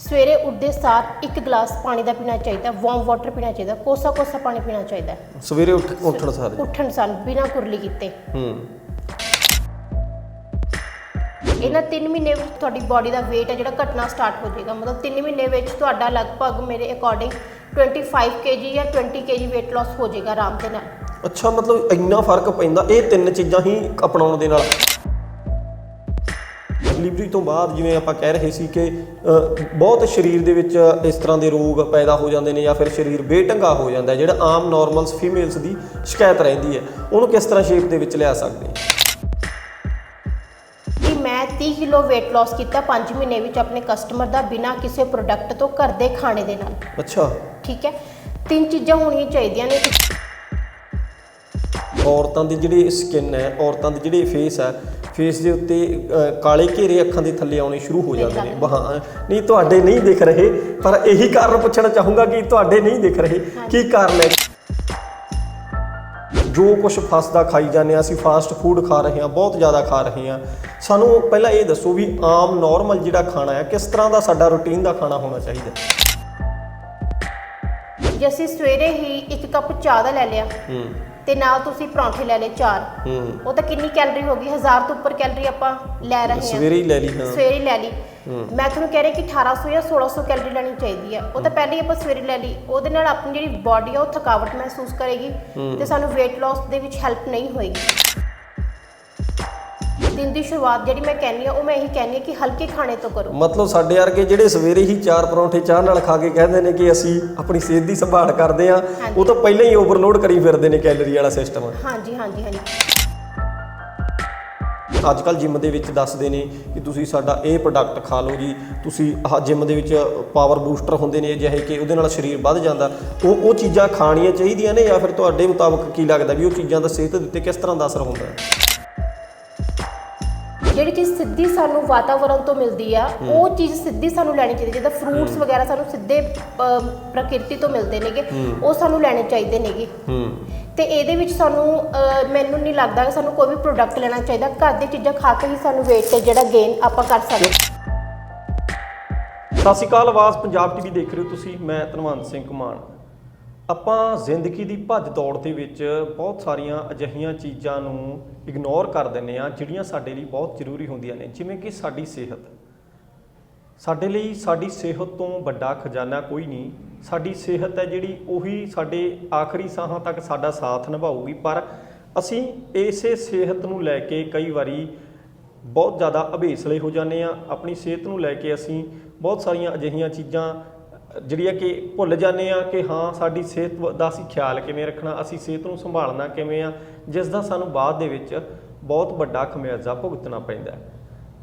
ਸਵੇਰੇ ਉੱਠਦੇ ਸਾਰ ਇੱਕ ਗਲਾਸ ਪਾਣੀ ਦਾ ਪੀਣਾ ਚਾਹੀਦਾ ਵਾਰਮ ਵਾਟਰ ਪੀਣਾ ਚਾਹੀਦਾ ਕੋਸਾ ਕੋਸਾ ਪਾਣੀ ਪੀਣਾ ਚਾਹੀਦਾ। ਸਵੇਰੇ ਉੱਠ ਉੱਠਣ ਸਾਰੇ। ਉੱਠਣ ਸਾਰ ਬਿਨਾਂ ਕੁਰਲੀ ਕੀਤੇ। ਹੂੰ। ਇਹਨਾਂ 3 ਮਹੀਨੇ ਵਿੱਚ ਤੁਹਾਡੀ ਬਾਡੀ ਦਾ weight ਹੈ ਜਿਹੜਾ ਘਟਣਾ ਸਟਾਰਟ ਹੋ ਜਾਏਗਾ। ਮਤਲਬ 3 ਮਹੀਨੇ ਵਿੱਚ ਤੁਹਾਡਾ ਲਗਭਗ ਮੇਰੇ ਅਕੋਰਡਿੰਗ 25 kg ਜਾਂ 20 kg weight loss ਹੋ ਜਾਏਗਾ ਆਰਾਮ ਦੇ ਨਾਲ। ਅੱਛਾ ਮਤਲਬ ਇੰਨਾ ਫ਼ਰਕ ਪੈਂਦਾ ਇਹ ਤਿੰਨ ਚੀਜ਼ਾਂ ਹੀ ਅਪਣਾਉਣ ਦੇ ਨਾਲ। ਡਿਲੀਵਰੀ ਤੋਂ ਬਾਅਦ ਜਿਵੇਂ ਆਪਾਂ ਕਹਿ ਰਹੇ ਸੀ ਕਿ ਬਹੁਤ ਸਰੀਰ ਦੇ ਵਿੱਚ ਇਸ ਤਰ੍ਹਾਂ ਦੇ ਰੋਗ ਪੈਦਾ ਹੋ ਜਾਂਦੇ ਨੇ ਜਾਂ ਫਿਰ ਸਰੀਰ ਬੇਢੰਗਾ ਹੋ ਜਾਂਦਾ ਜਿਹੜਾ ਆਮ ਨਾਰਮਲਸ ਫੀਮੇਲਸ ਦੀ ਸ਼ਿਕਾਇਤ ਰਹਿੰਦੀ ਹੈ ਉਹਨੂੰ ਕਿਸ ਤਰ੍ਹਾਂ ਸ਼ੇਪ ਦੇ ਵਿੱਚ ਲਿਆ ਸਕਦੇ ਮੈਂ 30 ਕਿਲੋ weight loss ਕੀਤਾ 5 ਮਹੀਨੇ ਵਿੱਚ ਆਪਣੇ ਕਸਟਮਰ ਦਾ ਬਿਨਾਂ ਕਿਸੇ ਪ੍ਰੋਡਕਟ ਤੋਂ ਘਰ ਦੇ ਖਾਣੇ ਦੇ ਨਾਲ। ਅੱਛਾ। ਠੀਕ ਹੈ? ਤਿੰਨ ਚੀਜ਼ਾਂ ਹੋਣੀਆਂ ਚਾਹੀਦੀਆਂ ਨੇ। ਔਰਤਾਂ ਦੀ ਜਿਹੜੀ ਸਕਿਨ ਹੈ ਔਰਤਾਂ ਦੀ ਜਿਹੜੀ ਫੇਸ ਹੈ ਫੇਸ ਦੇ ਉੱਤੇ ਕਾਲੇ ਘੇਰੇ ਅੱਖਾਂ ਦੇ ਥੱਲੇ ਆਉਣੇ ਸ਼ੁਰੂ ਹੋ ਜਾਂਦੇ ਨੇ। ਬਹਾਂ ਨਹੀਂ ਤੁਹਾਡੇ ਨਹੀਂ ਦਿਖ ਰਹੇ ਪਰ ਇਹੀ ਕਾਰਨ ਪੁੱਛਣਾ ਚਾਹੂੰਗਾ ਕਿ ਤੁਹਾਡੇ ਨਹੀਂ ਦਿਖ ਰਹੇ। ਕੀ ਕਾਰਨ ਹੈ? ਜੋ ਕੁਝ ਫਸਦਾ ਖਾਈ ਜਾਂਦੇ ਹਾਂ ਅਸੀਂ ਫਾਸਟ ਫੂਡ ਖਾ ਰਹੇ ਹਾਂ ਬਹੁਤ ਜ਼ਿਆਦਾ ਖਾ ਰਹੇ ਹਾਂ। ਸਾਨੂੰ ਪਹਿਲਾਂ ਇਹ ਦੱਸੋ ਵੀ ਆਮ ਨਾਰਮਲ ਜਿਹੜਾ ਖਾਣਾ ਹੈ ਕਿਸ ਤਰ੍ਹਾਂ ਦਾ ਸਾਡਾ ਰੁਟੀਨ ਦਾ ਖਾਣਾ ਹੋਣਾ ਚਾਹੀਦਾ ਜੇ ਅਸੀਂ ਸਵੇਰੇ ਹੀ ਇੱਕ ਕੱਪ ਚਾਹ ਦਾ ਲੈ ਲਿਆ ਹੂੰ। ਤੇ ਨਾਲ ਤੁਸੀਂ ਪਰੌਂਠੇ ਲੈ ਲਏ ਚਾਰ। ਹੂੰ। ਉਹ ਤਾਂ ਕਿੰਨੀ ਕੈਲਰੀ ਹੋ ਗਈ? 1000 ਤੋਂ ਉੱਪਰ ਕੈਲਰੀ ਆਪਾਂ ਲੈ ਰਹੇ ਹਾਂ। ਸਵੇਰੇ ਹੀ ਲੈ ਲਈ ਹਾਂ। ਸਵੇਰੇ ਲੈ ਲਈ। ਮੈਂ ਤੁਹਾਨੂੰ ਕਹਿ ਰਹੀ ਕਿ 1800 ਜਾਂ 1600 ਕੈਲਰੀ ਲੈਣੀ ਚਾਹੀਦੀ ਹੈ। ਉਹ ਤਾਂ ਪਹਿਲਾਂ ਹੀ ਆਪਾਂ ਸਵੇਰੇ ਲੈ ਲਈ। ਉਹਦੇ ਨਾਲ ਆਪਣੀ ਜਿਹੜੀ ਬਾਡੀ ਆ ਉਹ ਥਕਾਵਟ ਮਹਿਸੂਸ ਕਰੇਗੀ ਤੇ ਸਾਨੂੰ weight loss ਦੇ ਵਿੱਚ ਹੈਲਪ ਨਹੀਂ ਹੋਏਗੀ। ਦਿਨ ਦੀ ਸ਼ੁਰੂਆਤ ਜਿਹੜੀ ਮੈਂ ਕਹਿੰਦੀ ਆ ਉਹ ਮੈਂ ਇਹੀ ਕਹਿੰਦੀ ਆ ਕਿ ਹਲਕੇ ਖਾਣੇ ਤੋਂ ਕਰੋ। ਮਤਲਬ ਸਾਡੇ ਵਰਗੇ ਜਿਹੜੇ ਸਵੇਰੇ ਹੀ ਚਾਰ ਪਰੌਂਠੇ ਚਾਹ ਨਾਲ ਖਾ ਕੇ ਕਹਿੰਦੇ ਨੇ ਕਿ ਅਸੀਂ ਆਪਣੀ ਸਿਹਤ ਦੀ ਸੰਭਾਲ ਕਰਦੇ ਆ ਉਹ ਤਾਂ ਪਹਿਲਾਂ ਹੀ ਓਵਰਲੋਡ ਕਰੀ ਫਿਰਦੇ ਨੇ ਕੈਲਰੀ ਵਾਲਾ ਸਿਸਟਮ ਹਾਂਜੀ ਹਾਂਜੀ ਹਾਂਜੀ। ਅੱਜ ਕੱਲ ਜਿਮ ਦੇ ਵਿੱਚ ਦੱਸਦੇ ਨੇ ਕਿ ਤੁਸੀਂ ਸਾਡਾ ਇਹ ਪ੍ਰੋਡਕਟ ਖਾ ਲਓ ਜੀ ਤੁਸੀਂ ਆਹ ਜਿਮ ਦੇ ਵਿੱਚ ਪਾਵਰ ਬੂਸਟਰ ਹੁੰਦੇ ਨੇ ਜਿਹੇ ਕਿ ਉਹਦੇ ਨਾਲ ਸਰੀਰ ਵੱਧ ਜਾਂਦਾ। ਉਹ ਉਹ ਚੀਜ਼ਾਂ ਖਾਣੀਆਂ ਚਾਹੀਦੀਆਂ ਨੇ ਜਾਂ ਫਿਰ ਤੁਹਾਡੇ ਮੁਤਾਬਕ ਕੀ ਲੱਗਦਾ ਵੀ ਉਹ ਚੀਜ਼ਾਂ ਦਾ ਸਿਹਤ ਦੇ ਉੱਤੇ ਕਿਸ ਤਰ੍ਹਾਂ ਦਾ ਅਸਰ ਹੁੰਦਾ ਹੈ? ਜਿਹੜੀ ਚੀਜ਼ ਸਿੱਧੀ ਸਾਨੂੰ ਵਾਤਾਵਰਣ ਤੋਂ ਮਿਲਦੀ ਆ ਉਹ ਚੀਜ਼ ਸਿੱਧੀ ਸਾਨੂੰ ਲੈਣੀ ਚਾਹੀਦੀ ਜਿੱਦਾਂ ਫਰੂਟਸ ਵਗੈਰਾ ਸਾਨੂੰ ਸਿੱਧੇ ਪ੍ਰਕਿਰਤੀ ਤੋਂ ਮਿਲਦੇ ਨੇਗੇ ਉਹ ਸਾਨੂੰ ਲੈਣੇ ਚਾਹੀਦੇ ਨੇਗੇ। ਤੇ ਇਹਦੇ ਵਿੱਚ ਸਾਨੂੰ ਮੈਨੂੰ ਨਹੀਂ ਲੱਗਦਾ ਕਿ ਸਾਨੂੰ ਕੋਈ ਵੀ ਪ੍ਰੋਡਕਟ ਲੈਣਾ ਚਾਹੀਦਾ। ਘਰ ਦੀ ਚੀਜ਼ਾਂ ਖਾ ਕੇ ਹੀ ਸਾਨੂੰ weight ਤੇ ਜਿਹੜਾ ਗੇਨ ਆਪਾਂ ਕਰ ਸਕਦੇ ਸਤਿ ਸ਼੍ਰੀ ਅਕਾਲ ਆਵਾਜ਼ ਪੰਜਾਬ ਟੀਵੀ ਦੇਖ ਰਹੇ ਹੋ ਤੁਸੀਂ। ਮੈਂ ਧਨਵੰਤ ਸਿੰਘ ਕੁਮਾਨ ਆਪਾਂ ਜ਼ਿੰਦਗੀ ਦੀ ਭੱਜ ਦੌੜ ਦੇ ਵਿੱਚ ਬਹੁਤ ਸਾਰੀਆਂ ਅਜਿਹੀਆਂ ਚੀਜ਼ਾਂ ਨੂੰ ਇਗਨੋਰ ਕਰ ਦਿੰਦੇ ਆ ਜਿਹੜੀਆਂ ਸਾਡੇ ਲਈ ਬਹੁਤ ਜ਼ਰੂਰੀ ਹੁੰਦੀਆਂ ਨੇ। ਜਿਵੇਂ ਕਿ ਸਾਡੀ ਸਿਹਤ। ਸਾਡੇ ਲਈ ਸਾਡੀ ਸਿਹਤ ਤੋਂ ਵੱਡਾ ਖਜ਼ਾਨਾ ਕੋਈ ਨਹੀਂ। ਸਾਡੀ ਸਿਹਤ ਹੈ ਜਿਹੜੀ ਉਹੀ ਸਾਡੇ ਆਖਰੀ ਸਾਹਾਂ ਤੱਕ ਸਾਡਾ ਸਾਥ ਨਿਭਾਊਗੀ। ਪਰ ਅਸੀਂ ਇਸੇ ਸਿਹਤ ਨੂੰ ਲੈ ਕੇ ਕਈ ਵਾਰੀ ਬਹੁਤ ਜ਼ਿਆਦਾ ਅਭੇਸਲੇ ਹੋ ਜਾਂਦੇ ਆ ਆਪਣੀ ਸਿਹਤ ਨੂੰ ਲੈ ਕੇ ਅਸੀਂ ਬਹੁਤ ਸਾਰੀਆਂ ਅਜਿਹੀਆਂ ਚੀਜ਼ਾਂ ਜਿਹੜੀ ਹੈ ਕਿ ਭੁੱਲ ਜਾਂਦੇ ਆ ਕਿ ਹਾਂ, ਸਾਡੀ ਸਿਹਤ ਦਾ ਅਸੀਂ ਖਿਆਲ ਕਿਵੇਂ ਰੱਖਣਾ, ਅਸੀਂ ਸਿਹਤ ਨੂੰ ਸੰਭਾਲਣਾ ਕਿਵੇਂ ਆ, ਜਿਸ ਦਾ ਸਾਨੂੰ ਬਾਅਦ ਦੇ ਵਿੱਚ ਬਹੁਤ ਵੱਡਾ ਖਮਿਆਜ਼ਾ ਭੁਗਤਣਾ ਪੈਂਦਾ ਹੈ।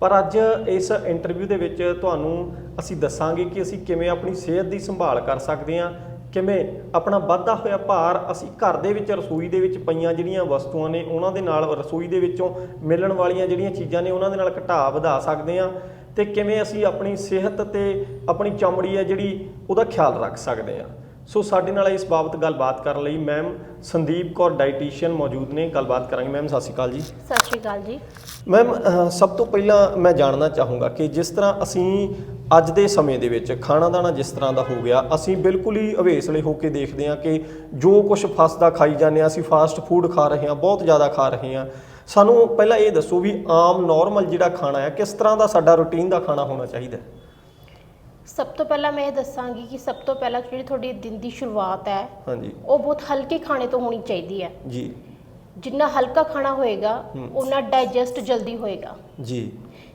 ਪਰ ਅੱਜ ਇਸ ਇੰਟਰਵਿਊ ਦੇ ਵਿੱਚ ਤੁਹਾਨੂੰ ਅਸੀਂ ਦੱਸਾਂਗੇ ਕਿ ਅਸੀਂ ਕਿਵੇਂ ਆਪਣੀ ਸਿਹਤ ਦੀ ਸੰਭਾਲ ਕਰ ਸਕਦੇ ਹਾਂ, ਕਿਵੇਂ ਆਪਣਾ ਵੱਧਦਾ ਹੋਇਆ ਭਾਰ ਅਸੀਂ ਘਰ ਦੇ ਵਿੱਚ, ਰਸੋਈ ਦੇ ਵਿੱਚ ਪਈਆਂ ਜਿਹੜੀਆਂ ਵਸਤੂਆਂ ਨੇ, ਉਹਨਾਂ ਦੇ ਨਾਲ ਰਸੋਈ ਦੇ ਵਿੱਚੋਂ ਮਿਲਣ ਵਾਲੀਆਂ ਜਿਹੜੀਆਂ ਚੀਜ਼ਾਂ ਨੇ, ਉਹਨਾਂ ਦੇ ਨਾਲ ਘਟਾ ਵਧਾ ਸਕਦੇ ਹਾਂ। ਤੇ ਕਿਵੇਂ ਅਸੀਂ ਆਪਣੀ ਸਿਹਤ ਤੇ ਆਪਣੀ ਚਮੜੀ ਹੈ ਜਿਹੜੀ ਉਹਦਾ ਖਿਆਲ ਰੱਖ ਸਕਦੇ ਹਾਂ। ਸੋ ਸਾਡੇ ਨਾਲ ਇਸ ਬਾਬਤ ਗੱਲਬਾਤ ਕਰਨ ਲਈ ਮੈਮ ਸੰਦੀਪ ਕੌਰ ਡਾਈਟੀਸ਼ੀਅਨ ਮੌਜੂਦ ਨੇ। ਗੱਲਬਾਤ ਕਰਾਂਗੇ। ਮੈਮ ਸਤਿ ਸ਼੍ਰੀ ਅਕਾਲ ਜੀ। ਸਤਿ ਸ਼੍ਰੀ ਅਕਾਲ ਜੀ। ਮੈਮ ਸਭ ਤੋਂ ਪਹਿਲਾਂ ਮੈਂ ਜਾਣਨਾ ਚਾਹੂੰਗਾ ਕਿ ਜਿਸ ਤਰ੍ਹਾਂ ਅਸੀਂ ਅੱਜ ਦੇ ਸਮੇਂ ਦੇ ਵਿੱਚ ਖਾਣਾ ਦਾਣਾ ਜਿਸ ਤਰ੍ਹਾਂ ਦਾ ਹੋ ਗਿਆ ਅਸੀਂ ਬਿਲਕੁਲ ਹੀ ਅਵੇਸਲੇ ਹੋ ਕੇ ਦੇਖਦੇ ਹਾਂ ਕਿ ਜੋ ਕੁਝ ਫਸਦਾ ਖਾਈ ਜਾਂਦੇ ਹਾਂ ਅਸੀਂ ਫਾਸਟ ਫੂਡ ਖਾ ਰਹੇ ਹਾਂ ਬਹੁਤ ਜ਼ਿਆਦਾ ਖਾ ਰਹੇ ਹਾਂ। ਸਾਨੂੰ ਪਹਿਲਾਂ ਇਹ ਦੱਸੋ ਵੀ ਆਮ ਨਾਰਮਲ ਜਿਹੜਾ ਖਾਣਾ ਹੈ ਕਿਸ ਤਰ੍ਹਾਂ ਦਾ ਸਾਡਾ ਰੁਟੀਨ ਦਾ ਖਾਣਾ ਹੋਣਾ ਚਾਹੀਦਾ ਹੈ? ਸਭ ਤੋਂ ਪਹਿਲਾਂ ਮੈਂ ਇਹ ਦੱਸਾਂਗੀ ਕਿ ਸਭ ਤੋਂ ਪਹਿਲਾਂ ਜਿਹੜੀ ਤੁਹਾਡੀ ਦਿਨ ਦੀ ਸ਼ੁਰੂਆਤ ਹੈ ਹਾਂਜੀ। ਉਹ ਬਹੁਤ ਹਲਕੇ ਖਾਣੇ ਤੋਂ ਹੋਣੀ ਚਾਹੀਦੀ ਹੈ। ਜੀ। ਜਿੰਨਾ ਹਲਕਾ ਖਾਣਾ ਹੋਏਗਾ ਉਹਨਾਂ ਡਾਈਜੈਸਟ ਜਲਦੀ ਹੋਏਗਾ। ਜੀ।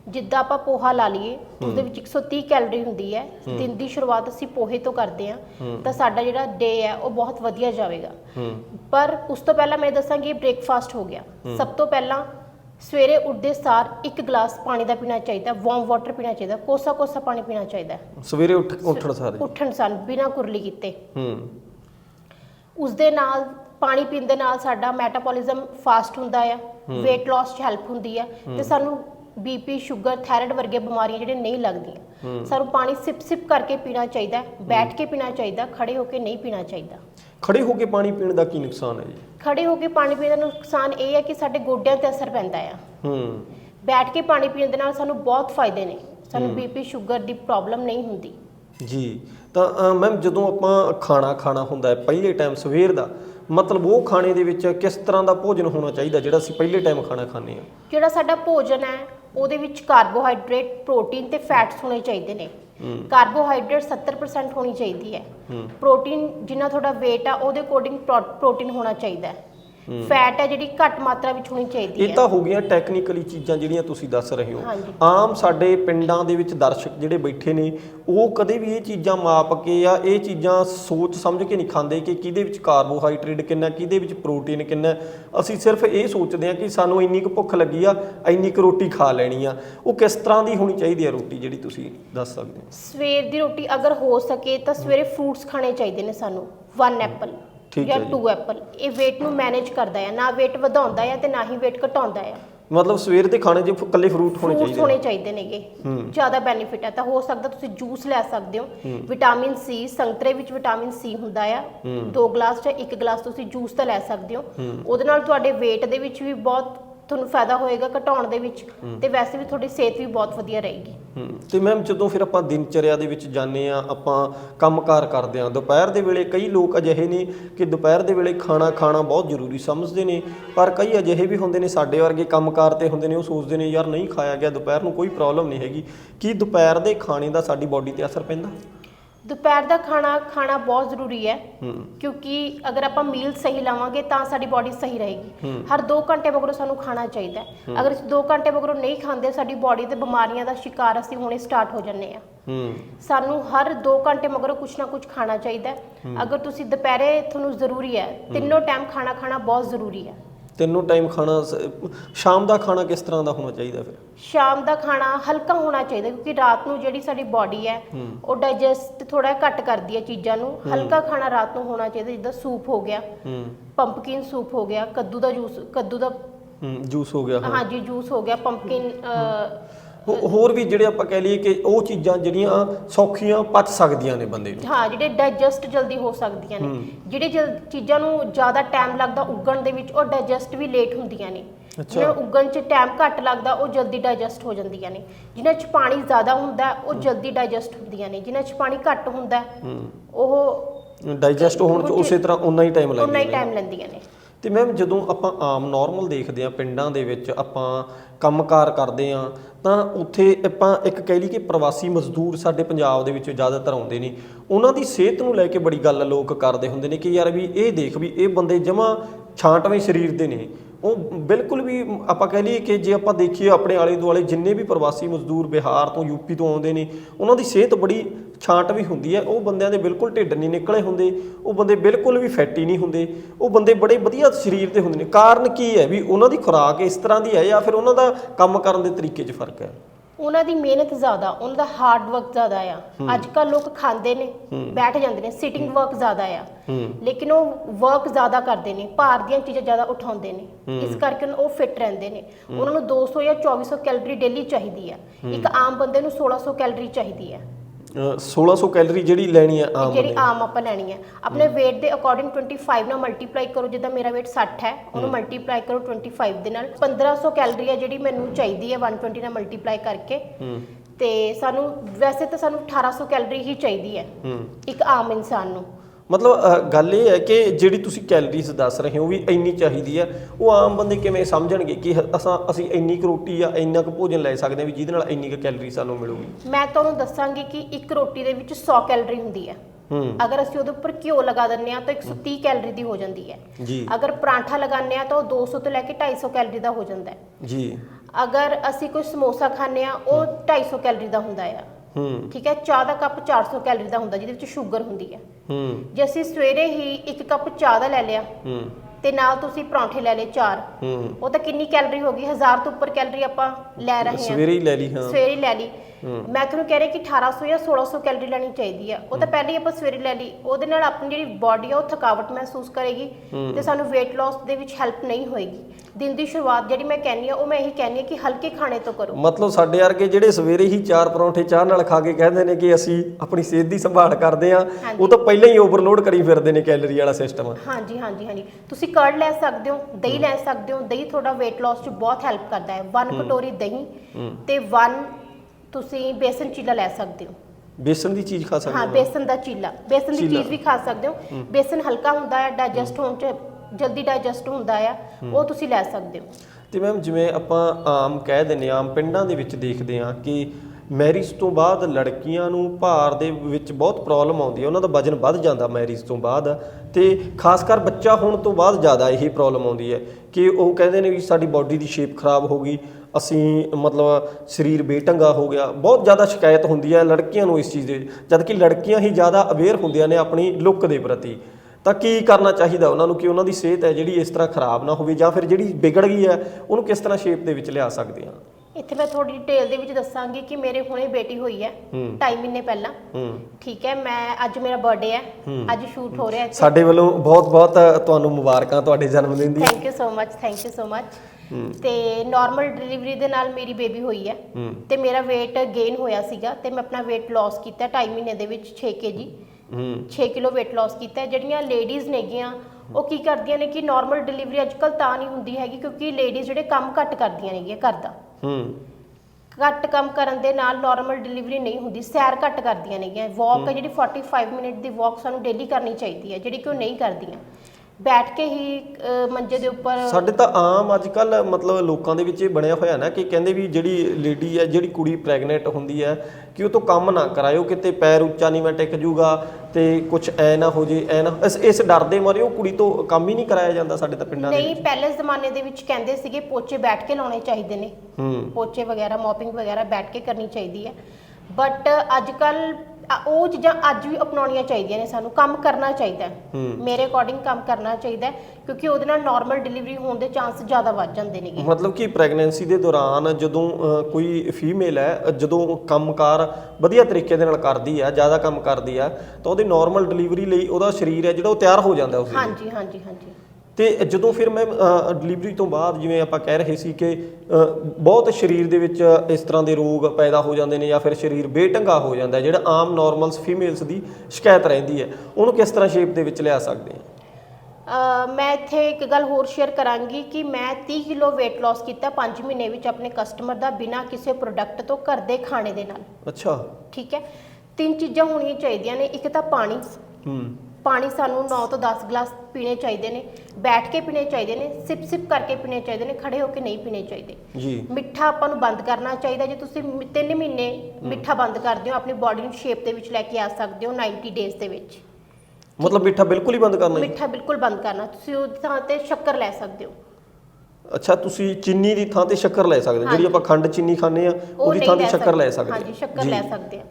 ਜਿੱਦਾਂ ਆਪਾਂ ਪੋਹਾ ਲਾ ਲਈਏ ਉਹਦੇ ਵਿੱਚ 130 ਕੈਲਰੀ ਹੁੰਦੀ ਹੈ। ਦਿਨ ਦੀ ਸ਼ੁਰੂਆਤ ਅਸੀਂ ਪੋਹੇ ਤੋਂ ਕਰਦੇ ਹਾਂ। ਤਾਂ ਸਾਡਾ ਜਿਹੜਾ ਡੇ ਹੈ ਉਹ ਬਹੁਤ ਵਧੀਆ ਜਾਵੇਗਾ। ਪਰ ਉਸ ਤੋਂ ਪਹਿਲਾਂ ਮੈਂ ਦੱਸਾਂਗੀ ਬ੍ਰੇਕਫਾਸਟ ਹੋ ਗਿਆ। ਸਭ ਤੋਂ ਪਹਿਲਾਂ ਸਵੇਰੇ ਉੱਠਦੇ ਸਾਰ ਇੱਕ ਗਲਾਸ ਪਾਣੀ ਦਾ ਪੀਣਾ ਚਾਹੀਦਾ ਵਾਰਮ ਵਾਟਰ ਪੀਣਾ ਚਾਹੀਦਾ ਕੋਸਾ ਕੋਸਾ ਪਾਣੀ ਪੀਣਾ ਚਾਹੀਦਾ। ਸਵੇਰੇ ਉੱਠ ਉੱਠਣ ਸਾਰੇ ਉੱਠਣ ਸਾਰ ਬਿਨਾਂ ਕੁਰਲੀ ਕੀਤੇ। ਹੂੰ। ਉਸ ਦੇ ਨਾਲ ਪਾਣੀ ਪੀਣ ਦੇ ਨਾਲ ਸਾਡਾ ਮੈਟਾਬੋਲਿਜ਼ਮ ਫਾਸਟ ਹੁੰਦਾ ਆ। weight loss 'ਚ ਹੈਲਪ ਹੁੰਦੀ ਆ। ਤੇ ਸਾਨੂੰ ਬੀਪੀ ਸ਼ੂਗਰ ਥਾਇਰਾਇਡ ਵਰਗੇ ਬਿਮਾਰੀਆਂ ਜਿਹੜੀਆਂ ਨਹੀਂ ਲੱਗਦੀਆਂ। ਸਾਨੂੰ ਪਾਣੀ ਸਿਪ ਸਿਪ ਕਰਕੇ ਪੀਣਾ ਚਾਹੀਦਾ ਬੈਠ ਕੇ ਪੀਣਾ ਚਾਹੀਦਾ ਖੜੇ ਹੋ ਕੇ ਨਹੀਂ ਪੀਣਾ ਚਾਹੀਦਾ। ਖੜੇ ਹੋ ਕੇ ਪਾਣੀ ਪੀਣ ਦਾ ਕੀ ਨੁਕਸਾਨ ਹੈ ਜੀ? ਖੜੇ ਹੋ ਕੇ ਪਾਣੀ ਪੀਣ ਦਾ ਨੁਕਸਾਨ ਇਹ ਹੈ ਕਿ ਸਾਡੇ ਗੋਡਿਆਂ ਤੇ ਅਸਰ ਪੈਂਦਾ ਆ। ਹੂੰ। ਬੈਠ ਕੇ ਪਾਣੀ ਪੀਣ ਦੇ ਨਾਲ ਸਾਨੂੰ ਬਹੁਤ ਫਾਇਦੇ ਨੇ। ਸਾਨੂੰ ਬੀਪੀ ਸ਼ੂਗਰ ਦੀ ਪ੍ਰੋਬਲਮ ਨਹੀਂ ਹੁੰਦੀ। ਜੀ। ਤਾਂ ਮੈਮ ਜਦੋਂ ਆਪਾਂ ਖਾਣਾ ਖਾਣਾ ਹੁੰਦਾ ਹੈ ਪਹਿਲੇ ਟਾਈਮ ਸਵੇਰ ਦਾ ਮਤਲਬ ਉਹ ਖਾਣੇ ਦੇ ਵਿੱਚ ਕਿਸ ਤਰ੍ਹਾਂ ਦਾ ਭੋਜਨ ਹੋਣਾ ਚਾਹੀਦਾ ਜਿਹੜਾ ਅਸੀਂ ਪਹਿਲੇ ਟਾਈਮ ਖਾਣਾ ਖਾਂਦੇ ਹਾਂ? ਜਿਹੜਾ ਸਾਡਾ ਭੋਜਨ ਹੈ ਉਹਦੇ ਵਿੱਚ ਕਾਰਬੋਹਾਈਡਰੇਟ ਪ੍ਰੋਟੀਨ ਤੇ ਫੈਟਸ ਹੋਣੇ ਚਾਹੀਦੇ ਨੇ। ਕਾਰਬੋਹਾਈਡਰੇਟ 70% ਹੋਣੀ ਚਾਹੀਦੀ ਹੈ। ਪ੍ਰੋਟੀਨ ਜਿੰਨਾ ਤੁਹਾਡਾ weight ਆ ਉਹਦੇ ਅਕੋਰਡਿੰਗ ਪ੍ਰੋਟੀਨ ਹੋਣਾ ਚਾਹੀਦਾ ਹੈ। ਫੈਟ ਹੈ ਜਿਹੜੀ ਘੱਟ ਮਾਤਰਾ ਵਿੱਚ ਹੋਣੀ ਚਾਹੀਦੀ ਇਹ ਹੈ। ਤਾਂ ਹੋ ਗਈਆਂ ਟੈਕਨੀਕਲੀ ਚੀਜ਼ਾਂ ਜਿਹੜੀਆਂ ਤੁਸੀਂ ਦੱਸ ਰਹੇ ਹੋ। ਹਾਂਜੀ। ਆਮ ਸਾਡੇ ਪਿੰਡਾਂ ਦੇ ਵਿੱਚ ਦਰਸ਼ਕ ਜਿਹੜੇ ਬੈਠੇ ਨੇ ਉਹ ਕਦੇ ਵੀ ਇਹ ਚੀਜ਼ਾਂ ਮਾਪ ਕੇ ਜਾਂ ਇਹ ਚੀਜ਼ਾਂ ਸੋਚ ਸਮਝ ਕੇ ਨਹੀਂ ਖਾਂਦੇ ਕਿ ਕਿਹਦੇ ਵਿੱਚ ਕਾਰਬੋਹਾਈਡਰੇਟ ਕਿੰਨਾ ਕਿਹਦੇ ਵਿੱਚ ਪ੍ਰੋਟੀਨ ਕਿੰਨਾ। ਅਸੀਂ ਸਿਰਫ ਇਹ ਸੋਚਦੇ ਹਾਂ ਕਿ ਸਾਨੂੰ ਇੰਨੀ ਕੁ ਭੁੱਖ ਲੱਗੀ ਆ ਇੰਨੀ ਕੁ ਰੋਟੀ ਖਾ ਲੈਣੀ ਆ। ਉਹ ਕਿਸ ਤਰ੍ਹਾਂ ਦੀ ਹੋਣੀ ਚਾਹੀਦੀ ਹੈ ਰੋਟੀ ਜਿਹੜੀ ਤੁਸੀਂ ਦੱਸ ਸਕਦੇ ਹੋ? ਸਵੇਰ ਦੀ ਰੋਟੀ ਅਗਰ ਹੋ ਸਕੇ ਤਾਂ ਸਵੇਰੇ ਫਰੂਟਸ ਖਾਣੇ ਚਾਹੀਦੇ ਨੇ ਸਾਨੂੰ। 1 ਐਪਲ ਠੀਕ ਜਾਂ ਹੈ ਜੀ। 2 ਐਪਲ ਇਹ weight ਨੂੰ ਮੈਨੇਜ ਕਰਦਾ ਹੈ ਨਾ weight ਵਧਾਉਂਦਾ ਹੈ ਤੇ ਨਾ ਹੀ weight ਘਟਾਉਂਦਾ ਹੈ ਮਤਲਬ ਸਵੇਰ ਦੇ ਖਾਣੇ 'ਚ ਇਕੱਲੇ ਫਰੂਟ ਹੋਣੇ ਫਰੂਟਸ ਚਾਹੀਦੇ ਹੋਣੇ ਨੇ ਚਾਹੀਦੇ ਨੇਗੇ। ਜ਼ਿਆਦਾ ਬੈਨੀਫਿਟ ਹੈ ਤਾਂ ਹੋ ਸਕਦਾ ਤੁਸੀਂ ਜੂਸ ਲੈ ਸਕਦੇ ਹੋ। ਵਿਟਾਮਿਨ ਸੀ ਸੰਤਰੇ ਵਿੱਚ ਵਿਟਾਮਿਨ ਸੀ ਹੁੰਦਾ ਆ। ਦੋ ਗਲਾਸ ਜਾਂ ਇੱਕ ਗਲਾਸ ਤੁਸੀਂ ਜੂਸ ਤਾਂ ਲੈ ਸਕਦੇ ਹੋ। ਉਹਦੇ ਨਾਲ ਤੁਹਾਡੇ weight ਦੇ ਵਿੱਚ ਵੀ ਬਹੁਤ ਤੁਹਾਨੂੰ ਫਾਇਦਾ ਹੋਏਗਾ ਘਟਾਉਣ ਦੇ ਵਿੱਚ ਤੇ ਵੈਸੇ ਵੀ ਤੁਹਾਡੀ ਸਿਹਤ ਵੀ ਬਹੁਤ ਵਧੀਆ ਰਹੇਗੀ। ਤੇ ਮੈਮ ਜਦੋਂ ਫਿਰ ਆਪਾਂ ਦਿਨਚਰਿਆ ਦੇ ਵਿੱਚ ਜਾਂਦੇ ਆ ਆਪਾਂ ਕੰਮਕਾਰ ਕਰਦੇ ਆ ਦੁਪਹਿਰ ਦੇ ਵੇਲੇ ਕਈ ਲੋਕ ਅਜਿਹੇ ਨੇ ਕਿ ਦੁਪਹਿਰ ਦੇ ਵੇਲੇ ਖਾਣਾ ਖਾਣਾ ਬਹੁਤ ਜ਼ਰੂਰੀ ਸਮਝਦੇ ਨੇ ਪਰ ਕਈ ਅਜਿਹੇ ਵੀ ਹੁੰਦੇ ਨੇ ਸਾਡੇ ਵਰਗੇ ਕੰਮਕਾਰ ਤੇ ਹੁੰਦੇ ਨੇ ਉਹ ਸੋਚਦੇ ਨੇ ਯਾਰ ਨਹੀਂ ਖਾਇਆ ਗਿਆ ਦੁਪਹਿਰ ਨੂੰ ਕੋਈ ਪ੍ਰੋਬਲਮ ਨਹੀਂ ਹੈਗੀ। ਕੀ ਦੁਪਹਿਰ ਦੇ ਖਾਣੇ ਦਾ ਸਾਡੀ ਬਾਡੀ ਤੇ ਅਸਰ ਪੈਂਦਾ? ਦੁਪਹਿਰ ਦਾ ਖਾਣਾ ਖਾਣਾ ਬਹੁਤ ਜ਼ਰੂਰੀ ਹੈ ਕਿਉਂਕਿ ਅਗਰ ਆਪਾਂ ਮੀਲ ਸਹੀ ਲਾਵਾਂਗੇ ਤਾਂ ਸਾਡੀ ਬਾਡੀ ਸਹੀ ਰਹੇਗੀ। ਹਰ 2 ਘੰਟੇ ਮਗਰੋਂ ਸਾਨੂੰ ਖਾਣਾ ਚਾਹੀਦਾ ਹੈ। ਅਗਰ ਅਸੀਂ 2 ਘੰਟੇ ਮਗਰੋਂ ਨਹੀਂ ਖਾਂਦੇ ਸਾਡੀ ਬਾਡੀ ਤੇ ਬਿਮਾਰੀਆਂ ਦਾ ਸ਼ਿਕਾਰ ਅਸੀਂ ਹੋਣੇ ਸਟਾਰਟ ਹੋ ਜੰਨੇ ਆ ਸਾਨੂੰ ਹਰ 2 ਘੰਟੇ ਮਗਰੋਂ ਕੁਛ ਨਾ ਕੁਛ ਖਾਣਾ ਚਾਹੀਦਾ ਹੈ। ਅਗਰ ਤੁਸੀਂ ਦੁਪਹਿਰੇ ਤੁਹਾਨੂੰ ਜ਼ਰੂਰੀ ਹੈ ਤਿੰਨੋਂ ਟਾਈਮ ਖਾਣਾ ਖਾਣਾ ਬਹੁਤ ਜ਼ਰੂਰੀ ਹੈ। ਤਿੰਨੋਂ ਟਾਈਮ ਖਾਣਾ ਸ- ਸ਼ਾਮ ਦਾ ਖਾਣਾ ਕਿਸ ਤਰ੍ਹਾਂ ਦਾ ਹੋਣਾ ਚਾਹੀਦਾ ਫਿਰ? ਸ਼ਾਮ ਦਾ ਖਾਣਾ ਹਲਕਾ ਹੋਣਾ ਚਾਹੀਦਾ ਕਿਉਂਕਿ ਰਾਤ ਨੂੰ ਜਿਹੜੀ ਸਾਡੀ ਬਾਡੀ ਹੈ ਉਹ ਡਾਈਜੈਸਟ ਥੋੜਾ ਘੱਟ ਕਰਦੀ ਹੈ ਚੀਜ਼ਾਂ ਨੂੰ। ਹਲਕਾ ਖਾਣਾ ਰਾਤ ਨੂੰ ਹੋਣਾ ਚਾਹੀਦਾ ਜਿੱਦਾਂ ਸੂਪ ਹੋ ਗਿਆ ਹੂੰ। ਪੰਪਕਿਨ ਸੂਪ ਹੋ ਗਿਆ ਕੱਦੂ ਦਾ ਜੂਸ ਕੱਦੂ ਦਾ ਹੂੰ ਜੂਸ ਹੋ ਗਿਆ ਹਾਂ। ਹਾਂਜੀ ਜੂਸ ਹੋ ਗਿਆ ਪੰਪਕਿਨ ਹੋ- ਹੋਰ ਵੀ ਜਿਹੜੇ ਆਪਾਂ ਕਹਿ ਲਈਏ ਕਿ ਉਹ ਚੀਜ਼ਾਂ ਜਿਹੜੀਆਂ ਸੌਖੀਆਂ ਪਚ ਸਕਦੀਆਂ ਨੇ ਬੰਦੇ ਨੂੰ। ਹਾਂ ਜਿਹੜੇ ਡਾਈਜੈਸਟ ਜਲਦੀ ਹੋ ਸਕਦੀਆਂ ਨੇ। ਜਿਹੜੇ ਜਲ ਚੀਜ਼ਾਂ ਨੂੰ ਜ਼ਿਆਦਾ ਟਾਈਮ ਲੱਗਦਾ ਉਗਣ ਦੇ ਵਿੱਚ ਉਹ ਡਾਈਜੈਸਟ ਵੀ ਲੇਟ ਹੁੰਦੀਆਂ ਨੇ। ਜਿਹਨਾਂ ਨੂੰ ਉਗਣ 'ਚ ਟਾਈਮ ਘੱਟ ਲੱਗਦਾ ਉਹ ਜਲਦੀ ਡਾਈਜੈਸਟ ਹੋ ਜਾਂਦੀਆਂ ਨੇ। ਜਿਨ੍ਹਾਂ 'ਚ ਪਾਣੀ ਜ਼ਿਆਦਾ ਹੁੰਦਾ ਉਹ ਜਲਦੀ ਡਾਈਜੈਸਟ ਹੁੰਦੀਆਂ ਨੇ। ਜਿਨ੍ਹਾਂ 'ਚ ਪਾਣੀ ਘੱਟ ਹੁੰਦਾ ਉਹ ਡਾਈਜੈਸਟ ਹੋਣ ਚ ਉਸੇ ਤਰ੍ਹਾਂ ਉਨਾ ਹੀ ਟਾਈਮ ਉਨਾ ਲੱਗਦਾ ਹੀ ਟਾਈਮ ਲੈਂਦੀਆਂ ਨੇ। ਤੇ ਮੈਮ ਜਦੋਂ ਆਪਾਂ ਆਮ ਨਾਰਮਲ ਦੇਖਦੇ ਆ ਪਿੰਡਾਂ ਦੇ ਵਿੱਚ ਆਪਾਂ ਕੰਮਕਾਰ ਕਰਦੇ ਆ ਤਾਂ ਉੱਥੇ ਆਪਾਂ ਇੱਕ ਕਹਿ ਲਈ ਕਿ ਪ੍ਰਵਾਸੀ ਮਜ਼ਦੂਰ ਸਾਡੇ ਪੰਜਾਬ ਦੇ ਵਿੱਚ ਜ਼ਿਆਦਾਤਰ ਆਉਂਦੇ ਨੇ। ਉਹਨਾਂ ਦੀ ਸਿਹਤ ਨੂੰ ਲੈ ਕੇ ਬੜੀ ਗੱਲ ਲੋਕ ਕਰਦੇ ਹੁੰਦੇ ਨੇ ਕਿ ਯਾਰ ਵੀ ਇਹ ਦੇਖ ਵੀ ਇਹ ਬੰਦੇ ਜਮਾ ਛਾਂਟਵੇਂ ਸਰੀਰ ਦੇ ਨੇ। ਉਹ ਬਿਲਕੁਲ ਵੀ ਆਪਾਂ ਕਹਿ ਲਈਏ ਕਿ ਜੇ ਆਪਾਂ ਦੇਖੀਏ ਆਪਣੇ ਆਲੇ ਦੁਆਲੇ ਜਿੰਨੇ ਵੀ ਪ੍ਰਵਾਸੀ ਮਜ਼ਦੂਰ ਬਿਹਾਰ ਤੋਂ ਯੂਪੀ ਤੋਂ ਆਉਂਦੇ ਨੇ, ਉਹਨਾਂ ਦੀ ਸਿਹਤ ਬੜੀ ਛਾਂਟ ਵੀ ਹੁੰਦੀ ਹੈ ਉਹ ਬੰਦਿਆਂ ਦੇ ਬਿਲਕੁਲ ਢਿੱਡ ਨਹੀਂ ਨਿਕਲੇ ਹੁੰਦੇ ਉਹ ਬੰਦੇ ਬਿਲਕੁਲ ਵੀ ਫੈਟੀ ਨਹੀਂ ਹੁੰਦੇ ਉਹ ਬੰਦੇ ਬੜੇ ਵਧੀਆ ਸਰੀਰ ਦੇ ਹੁੰਦੇ ਨੇ। ਕਾਰਨ ਕੀ ਹੈ ਵੀ ਉਹਨਾਂ ਦੀ ਖੁਰਾਕ ਇਸ ਤਰ੍ਹਾਂ ਦੀ ਹੈ ਜਾਂ ਫਿਰ ਉਹਨਾਂ ਦਾ ਕੰਮ ਕਰਨ ਦੇ ਤਰੀਕੇ 'ਚ ਫ਼ਰਕ ਹੈ? ਉਹਨਾਂ ਦੀ ਮਿਹਨਤ ਜ਼ਿਆਦਾ ਉਹਨਾਂ ਦਾ ਹਾਰਡ ਵਰਕ ਜ਼ਿਆਦਾ ਆ। ਅੱਜ ਕੱਲ ਲੋਕ ਖਾਂਦੇ ਨੇ ਬੈਠ ਜਾਂਦੇ ਨੇ ਸਿਟਿੰਗ ਵਰਕ ਜ਼ਿਆਦਾ ਆ। ਲੇਕਿਨ ਉਹ ਵਰਕ ਜ਼ਿਆਦਾ ਕਰਦੇ ਨੇ ਭਾਰ ਦੀਆਂ ਚੀਜ਼ਾਂ ਜ਼ਿਆਦਾ ਉਠਾਉਂਦੇ ਨੇ। ਇਸ ਕਰਕੇ ਉਹ ਫਿਟ ਰਹਿੰਦੇ ਨੇ। ਉਹਨਾਂ ਨੂੰ 200 ਜਾਂ 2400 ਕੈਲਰੀ ਡੇਲੀ ਚਾਹੀਦੀ ਆ। ਇੱਕ ਆਮ ਬੰਦੇ ਨੂੰ 1600 ਕੈਲਰੀ ਚਾਹੀਦੀ ਆ। 1600 ਕੈਲਰੀ ਜਿਹੜੀ ਲੈਣੀ ਹੈ ਆਮ ਜਿਹੜੀ ਆਮ ਆਪਾਂ ਲੈਣੀ ਹੈ ਆਪਣੇ weight ਦੇ ਅਕੋਰਡਿੰਗ 25 ਨਾਲ ਮਲਟੀਪਲਾਈ ਕਰੋ ਜਿੱਦਾਂ ਮੇਰਾ weight 60 ਹੈ ਉਹਨੂੰ ਮਲਟੀਪਲਾਈ ਕਰੋ 25 ਦੇ ਨਾਲ। 1500 ਕੈਲਰੀ ਹੈ ਜਿਹੜੀ ਮੈਨੂੰ ਚਾਹੀਦੀ ਹੈ 120 ਨਾਲ ਮਲਟੀਪਲਾਈ ਕਰਕੇ। ਤੇ ਸਾਨੂੰ ਵੈਸੇ ਤਾਂ ਸਾਨੂੰ 1800 ਕੈਲਰੀ ਹੀ ਚਾਹੀਦੀ ਹੈ। ਇੱਕ ਆਮ ਇਨਸਾਨ ਨੂੰ। ਮਤਲਬ ਗੱਲ ਇਹ ਹੈ ਕਿ ਜਿਹੜੀ ਤੁਸੀਂ ਕੈਲਰੀਜ਼ ਦੱਸ ਰਹੇ ਹੋ ਵੀ ਇੰਨੀ ਚਾਹੀਦੀ ਹੈ ਉਹ ਆਮ ਬੰਦੇ ਕਿਵੇਂ ਸਮਝਣਗੇ ਕਿ ਅਸਾਂ ਅਸੀਂ ਇੰਨੀ ਕੁ ਰੋਟੀ ਜਾਂ ਇੰਨਾ ਕੁ ਭੋਜਨ ਲੈ ਸਕਦੇ ਹਾਂ ਵੀ ਜਿਹਦੇ ਨਾਲ ਇੰਨੀ ਕੁ ਕੈਲਰੀ ਸਾਨੂੰ ਮਿਲੂਗੀ? ਮੈਂ ਤੁਹਾਨੂੰ ਦੱਸਾਂਗੀ ਕਿ ਇੱਕ ਰੋਟੀ ਦੇ ਵਿੱਚ 100 ਕੈਲਰੀ ਹੁੰਦੀ ਹੂੰ। ਅਗਰ ਅਸੀਂ ਉਹਦੇ ਉੱਪਰ ਘਿਓ ਲਗਾ ਦਿੰਨੇ ਆ ਤਾਂ 130 ਕੈਲਰੀ ਦੀ ਹੋ ਜਾਂਦੀ ਹੈ। ਜੀ। ਅਗਰ ਪਰਾਂਠਾ ਲਗਾਉਂਦੇ ਆ ਤਾਂ ਉਹ 200 ਤੋਂ ਲੈ ਕੇ 250 ਕੈਲਰੀ ਦਾ ਹੋ ਜਾਂਦਾ ਹੈ। ਜੀ। ਅਗਰ ਅਸੀਂ ਕੋਈ ਸਮੋਸਾ ਖਾਂਦੇ ਆ ਉਹ 250 ਕੈਲਰੀ ਦਾ ਹੁੰਦਾ ਆ। ਹੂੰ। ਠੀਕ ਹੈ ਚਾਹ ਦਾ ਕੱਪ 400 ਕੈਲਰੀ ਦਾ ਹੁੰਦਾ ਜਿਹਦੇ ਵਿੱਚ ਸ਼ੂਗਰ ਹੁੰਦੀ ਹੈ। ਹੂੰ। ਜੇ ਅਸੀਂ ਸਵੇਰੇ ਹੀ ਇੱਕ ਕੱਪ ਚਾਹ ਦਾ ਲੈ ਲਿਆ ਹੂੰ। ਤੇ ਨਾਲ ਤੁਸੀਂ ਪਰੌਂਠੇ ਲੈ ਲਏ ਚਾਰ ਹੂੰ। ਉਹ ਤਾਂ ਕਿੰਨੀ ਕੈਲਰੀ ਹੋ ਗਈ? 1000 ਤੋਂ ਉੱਪਰ ਕੈਲਰੀ ਆਪਾਂ ਲੈ ਰਹੇ ਹਾਂ। ਸਵੇਰੇ ਹੀ ਲੈ ਲਈ ਹਾਂ। ਸਵੇਰੇ ਹੀ ਲੈ ਲਈ। ਮੈਂ ਤੁਹਾਨੂੰ ਕਹਿ ਰਹੀ ਕਿ 1800 ਜਾਂ 1600 ਕੈਲਰੀ ਲੈਣੀ ਚਾਹੀਦੀ ਆ। ਉਹ ਤਾਂ ਪਹਿਲੇ ਹੀ ਆਪਾਂ ਸਵੇਰੇ ਲੈ ਲਈ। ਉਹਦੇ ਨਾਲ ਆਪਣੀ ਜਿਹੜੀ ਬਾਡੀ ਆ ਉਹ ਥਕਾਵਟ ਮਹਿਸੂਸ ਕਰੇਗੀ ਤੇ ਸਾਨੂੰ weight loss ਦੇ ਵਿੱਚ ਹੈਲਪ ਨਹੀਂ ਹੋਏਗੀ। ਦਿਨ ਦੀ ਸ਼ੁਰੂਆਤ ਜਿਹੜੀ ਮੈਂ ਕਹਿੰਨੀ ਆ ਉਹ ਮੈਂ ਇਹੀ ਕਹਿੰਨੀ ਆ ਕਿ ਹਲਕੇ ਖਾਣੇ ਤੋਂ ਕਰੋ। ਮਤਲਬ ਸਾਡੇ ਵਰਗੇ ਜਿਹੜੇ ਸਵੇਰੇ ਹੀ ਚਾਰ ਪਰੌਂਠੇ ਚਾਹ ਨਾਲ ਖਾ ਕੇ ਕਹਿੰਦੇ ਨੇ ਕਿ ਅਸੀਂ ਆਪਣੀ ਸਿਹਤ ਦੀ ਸੰਭਾਲ ਕਰਦੇ ਆ ਉਹ ਤਾਂ ਪਹਿਲਾਂ ਹੀ ਓਵਰਲੋਡ ਕਰੀ ਫਿਰਦੇ ਨੇ ਕੈਲਰੀ ਵਾਲਾ ਸਿਸਟਮ ਹਾਂਜੀ ਹਾਂਜੀ ਹਾਂਜੀ। ਤੁਸੀਂ ਕਰਡ ਲੈ ਸਕਦੇ ਹੋ ਦਹੀਂ ਲੈ ਸਕਦੇ ਹੋ। ਦਹੀਂ ਤੁਹਾਡਾ weight loss 'ਚ ਬਹੁਤ ਹੈਲਪ ਕਰਦਾ ਹੈ। 1 ਕਟੋਰੀ ਦਹੀਂ ਤੇ 1 ਤੁਸੀਂ ਬੇਸਨ ਚੀਲਾ ਲੈ ਸਕਦੇ ਹੋ। ਬੇਸਨ ਦੀ ਚੀਜ਼ ਖਾ ਸਕਦੇ ਹਾਂ ਬੇਸਨ ਦਾ ਚੀਲਾ। ਬੇਸਨ ਦੀ। ਚੀਜ਼ ਵੀ ਖਾ ਸਕਦੇ ਹੋ। ਬੇਸਨ ਹਲਕਾ ਹੁੰਦਾ ਹੈ ਡਾਈਜੈਸਟ ਹੋਣ ਚ ਜਲਦੀ ਡਾਈਜੈਸਟ ਹੁੰਦਾ ਆ। ਉਹ ਤੁਸੀਂ ਲੈ ਸਕਦੇ ਹੋ। ਤੇ ਮੈਮ ਜਿਵੇਂ ਆਪਾਂ ਆਮ ਕਹਿ ਹਾਂ, ਆਮ ਪਿੰਡਾਂ ਦੇ ਵਿੱਚ ਦੇਖਦੇ ਹਾਂ ਕਿ ਮੈਰਿਜ ਤੋਂ ਬਾਅਦ ਲੜਕੀਆਂ ਨੂੰ ਭਾਰ ਦੇ ਵਿੱਚ ਬਹੁਤ ਪ੍ਰੋਬਲਮ ਆਉਂਦੀ ਹੈ। ਉਹਨਾਂ ਦਾ ਵਜਨ ਵੱਧ ਜਾਂਦਾ ਮੈਰਿਜ ਤੋਂ ਬਾਅਦ। ਤੇ ਖਾਸ ਕਰ ਬੱਚਾ ਹੋਣ ਤੋਂ ਬਾਅਦ ਜ਼ਿਆਦਾ ਇਹ ਪ੍ਰੋਬਲਮ ਆਉਂਦੀ ਹੈ ਕਿ ਉਹ ਕਹਿੰਦੇ ਨੇ ਵੀ ਸਾਡੀ ਬਾਡੀ ਦੀ ਸ਼ੇਪ ਖਰਾਬ ਹੋ ਗਈ। ਅਸੀਂ ਮਤਲਬ ਸਰੀਰ ਬੇਢੰਗਾ ਹੋ ਗਿਆ ਬਹੁਤ ਜ਼ਿਆਦਾ ਸ਼ਿਕਾਇਤ ਹੁੰਦੀ ਹੈ ਲੜਕੀਆਂ ਨੂੰ ਇਸ ਚੀਜ਼ ਦੇ ਜਦ ਕਿ ਲੜਕੀਆਂ ਹੀ ਜ਼ਿਆਦਾ ਅਵੇਅਰ ਹੁੰਦੀਆਂ ਨੇ ਆਪਣੀ ਲੁੱਕ ਦੇ ਪ੍ਰਤੀ। ਤਾਂ ਕੀ ਕਰਨਾ ਚਾਹੀਦਾ ਉਹਨਾਂ ਨੂੰ ਕਿ ਉਹਨਾਂ ਦੀ ਸਿਹਤ ਹੈ ਜਿਹੜੀ ਇਸ ਤਰ੍ਹਾਂ ਖਰਾਬ ਨਾ ਹੋਵੇ ਜਾਂ ਫਿਰ ਜਿਹੜੀ ਵਿਗੜ ਗਈ ਹੈ ਉਹਨੂੰ ਕਿਸ ਤਰ੍ਹਾਂ ਸ਼ੇਪ ਦੇ ਵਿੱਚ ਲਿਆ ਸਕਦੇ ਹਾਂ? ਇੱਥੇ ਮੈਂ ਥੋੜੀ ਡਿਟੇਲ ਦੇ ਵਿੱਚ ਦੱਸਾਂਗੀ ਕਿ ਮੇਰੇ ਹੁਣੇ ਬੇਟੀ ਹੋਈ ਹੈ ਹੂੰ। 2.5 ਮਹੀਨੇ ਪਹਿਲਾਂ। ਠੀਕ ਹੈ ਮੈਂ ਅੱਜ ਮੇਰਾ ਬਰਥਡੇ ਹੈ ਅੱਜ ਸ਼ੂਟ ਹੋ ਰਿਹਾ ਹੈ ਸਾਡੇ ਵੱਲੋਂ ਬਹੁਤ ਬਹੁਤ ਤੁਹਾਨੂੰ ਮੁਬਾਰਕਾਂ ਤੁਹਾਡੇ ਜਨਮ ਦਿਨ ਦੀ thank you so much thank you so much ਤੇ ਨਾਰਮਲ ਡਿਲੀਵਰੀ ਦੇ ਨਾਲ ਮੇਰੀ ਬੇਬੀ ਹੋਈ ਹੈ। ਹੂੰ। ਤੇ ਮੇਰਾ weight ਗੇਨ ਹੋਇਆ ਸੀਗਾ ਤੇ ਮੈਂ ਆਪਣਾ weight loss ਕੀਤਾ 2.5 ਮਹੀਨੇ ਦੇ ਵਿੱਚ 6 kg ਹੂੰ। 6 ਕਿਲੋ weight loss ਕੀਤਾ। ਹੈ। ਜਿਹੜੀਆਂ ਲੇਡੀਜ਼ ਨੇਗੀਆਂ ਉਹ ਕੀ ਕਰਦੀਆਂ ਨੇ ਕਿ ਨਾਰਮਲ ਡਿਲੀਵਰੀ ਅੱਜਕੱਲ ਤਾਂ ਨਹੀਂ ਹੁੰਦੀ ਹੈਗੀ ਕਿਉਂਕਿ ਲੇਡੀਜ਼ ਜਿਹੜੇ ਕੰਮ ਘੱਟ ਕਰਦੀਆਂ ਨੇਗੀਆਂ ਘਰ ਦਾ। ਹੂੰ। ਘੱਟ ਕੰਮ ਕਰਨ ਦੇ ਨਾਲ ਨਾਰਮਲ ਡਿਲੀਵਰੀ ਨਹੀਂ ਹੁੰਦੀ। ਸੈਰ ਘੱਟ ਕਰਦੀਆਂ ਨੇਗੀਆਂ। ਵਾਕ ਜਿਹੜੀ 45 ਮਿੰਟ ਦੀ ਵਾਕ ਸਾਨੂੰ ਡੇਲੀ ਕਰਨੀ ਚਾਹੀਦੀ ਹੈ ਜਿਹੜੀ ਕਿ ਉਹ ਨਹੀਂ ਕਰਦੀਆਂ। ਬੈਠ ਕੇ ਹੀ ਅਹ, ਮੰਜੇ ਦੇ ਉੱਪਰ ਸਾਡੇ ਤਾਂ ਆਮ ਅੱਜ ਕੱਲ ਮਤਲਬ ਲੋਕਾਂ ਦੇ ਵਿੱਚ ਇਹ ਬਣਿਆ ਹੋਇਆ ਨਾ ਕਿ ਕਹਿੰਦੇ ਵੀ ਜਿਹੜੀ ਲੇਡੀ ਹੈ ਜਿਹੜੀ ਕੁੜੀ ਪ੍ਰੈਗਨੈਂਟ ਹੁੰਦੀ ਹੈ ਕਿ ਉਹ ਤੋਂ ਕੰਮ ਨਾ ਕਰਾਇਓ ਕਿਤੇ ਪੈਰ ਉੱਚਾ ਨਹੀਂ ਮੈਂ ਟਿਕ ਜੂਗਾ ਤੇ ਕੁਝ ਐ ਨਾ ਹੋ ਜੇ ਐ ਨਾ ਇਸ ਇਸ ਡਰ ਦੇ ਮਾਰੇ ਉਹ ਕੁੜੀ ਤੋਂ ਕੰਮ ਹੀ ਨਹੀਂ ਕਰਾਇਆ ਜਾਂਦਾ ਸਾਡੇ ਤਾਂ ਪਿੰਡਾਂ ਦੇ ਨਹੀਂ ਪਹਿਲੇ ਜ਼ਮਾਨੇ ਦੇ ਵਿੱਚ ਕਹਿੰਦੇ ਸੀਗੇ ਪੋਚੇ ਬੈਠ ਕੇ ਲਾਉਣੇ ਚਾਹੀਦੇ ਨੇ। ਹੂੰ। ਪੋਚੇ ਵਗੈਰਾ ਮੋਪਿੰਗ ਵਗੈਰਾ ਬੈਠ ਕੇ ਕਰਨੀ ਚਾਹੀਦੀ ਹੈ। ਬਟ ਅੱਜ ਕੱਲ ਉਹ ਚੀਜ਼ਾਂ ਅੱਜ ਵੀ ਅਪਣਾਉਣੀਆਂ ਚਾਹੀਦੀਆਂ ਨੇ ਸਾਨੂੰ ਕੰਮ ਕਰਨਾ ਚਾਹੀਦਾ ਹੈ। ਹੂੰ। ਮੇਰੇ ਅਕੋਰਡਿੰਗ ਕੰਮ ਕਰਨਾ ਚਾਹੀਦਾ ਹੈ ਕਿਉਂਕਿ ਉਹਦੇ ਨਾਲ ਨਾਰਮਲ ਡਿਲੀਵਰੀ ਹੋਣ ਦੇ ਚਾਂਸ ਜ਼ਿਆਦਾ ਵੱਧ ਜਾਂਦੇ ਨੇਗੇ। ਮਤਲਬ ਕਿ ਪ੍ਰੈਗਨੈਂਸੀ ਦੇ ਦੌਰਾਨ ਜਦੋਂ ਅ, ਕੋਈ ਫੀਮੇਲ ਹੈ ਅ, ਜਦੋਂ ਕੰਮਕਾਰ ਵਧੀਆ ਤਰੀਕੇ ਦੇ ਨਾਲ ਕਰਦੀ ਹੈ ਜ਼ਿਆਦਾ ਕੰਮ ਕਰਦੀ ਹੈ ਤਾਂ ਉਹਦੀ ਨਾਰਮਲ ਡਿਲੀਵਰੀ ਲਈ ਉਹਦਾ ਸਰੀਰ ਹੈ ਜਿਹੜਾ ਉਹ ਤਿਆਰ ਹੋ ਜਾਂਦਾ ਉਸ ਲਈ ਹਾਂਜੀ ਹਾਂਜੀ ਹਾਂਜੀ। ਤੇ ਜਦੋਂ ਫਿਰ ਮੈਂ ਡਿਲੀਵਰੀ ਤੋਂ ਬਾਅਦ ਜਿਵੇਂ ਆਪਾਂ ਕਹਿ ਰਹੇ ਸੀ ਕਿ ਬਹੁਤ ਸਰੀਰ ਦੇ ਵਿੱਚ ਇਸ ਤਰ੍ਹਾਂ ਦੇ ਰੋਗ ਪੈਦਾ ਹੋ ਜਾਂਦੇ ਨੇ ਜਾਂ ਫਿਰ ਸਰੀਰ ਬੇਢੰਗਾ ਹੋ ਜਾਂਦਾ ਜਿਹੜਾ ਆਮ ਨਾਰਮਲਸ ਫੀਮੇਲਸ ਦੀ ਸ਼ਿਕਾਇਤ ਰਹਿੰਦੀ ਹੈ ਉਹਨੂੰ ਕਿਸ ਤਰ੍ਹਾਂ ਸ਼ੇਪ ਦੇ ਵਿੱਚ ਲਿਆ ਸਕਦੇ ਹਾਂ? ਮੈਂ ਇੱਥੇ ਇੱਕ ਗੱਲ ਹੋਰ ਸ਼ੇਅਰ ਕਰਾਂਗੀ ਕਿ ਮੈਂ 30 ਕਿਲੋ weight loss ਕੀਤਾ 5 ਮਹੀਨੇ ਵਿੱਚ ਆਪਣੇ ਕਸਟਮਰ ਦਾ ਬਿਨਾਂ ਕਿਸੇ ਪ੍ਰੋਡਕਟ ਤੋਂ ਘਰ ਦੇ ਖਾਣੇ ਦੇ ਨਾਲ। ਅੱਛਾ। ਠੀਕ ਹੈ। ਤਿੰਨ ਚੀਜ਼ਾਂ ਹੋਣੀਆਂ ਚਾਹੀਦੀਆਂ ਨੇ ਇੱਕ ਤਾਂ ਪਾਣੀ ਹੂੰ। ਪਾਣੀ ਸਾਨੂੰ 9 ਤੋਂ 10 ਗਲਾਸ ਪੀਣੇ ਚਾਹੀਦੇ ਨੇ ਬੈਠ ਕੇ ਪੀਣੇ ਚਾਹੀਦੇ ਨੇ ਸਿਪ ਸਿਪ ਕਰਕੇ ਪੀਣੇ ਚਾਹੀਦੇ ਨੇ ਖੜੇ ਹੋ ਕੇ ਨਹੀਂ ਪੀਣੇ ਚਾਹੀਦੇ ਜੀ ਮਿੱਠਾ ਆਪਾਂ ਨੂੰ ਬੰਦ ਕਰਨਾ ਚਾਹੀਦਾ ਜੇ ਤੁਸੀਂ 3 ਮਹੀਨੇ ਮਿੱਠਾ ਬੰਦ ਕਰਦੇ ਹੋ ਆਪਣੀ ਬਾਡੀ ਨੂੰ ਸ਼ੇਪ ਦੇ ਵਿੱਚ ਲੈ ਕੇ ਆ ਸਕਦੇ ਹੋ 90 ਡੇਜ਼ ਦੇ ਵਿੱਚ ਮਤਲਬ ਮਿੱਠਾ ਬਿਲਕੁਲ ਹੀ ਬੰਦ ਕਰਨਾ ਜੀ ਮਿੱਠਾ ਬਿਲਕੁਲ ਬੰਦ ਕਰਨਾ ਤੁਸੀਂ ਉਹਦੀ ਥਾਂ ਤੇ ਸ਼ੱਕਰ ਲੈ ਸਕਦੇ ਹੋ ਅੱਛਾ ਤੁਸੀਂ ਚੀਨੀ ਦੀ ਥਾਂ ਤੇ ਸ਼ੱਕਰ ਲੈ ਸਕਦੇ ਹੋ। ਜਿਹੜੀ ਹਾਂਜੀ। ਆਪਾਂ ਖੰਡ ਚੀਨੀ ਖਾਂਦੇ ਆ ਉਹ ਉਹਦੀ ਨਹੀਂ ਥਾਂ ਤੇ ਸ਼ੱਕਰ ਲੈ ਸਕਦੇ ਹਾਂਜੀ ਹਾਂ। ਸ਼ੱਕਰ ਜੀ। ਲੈ ਸਕਦੇ ਆ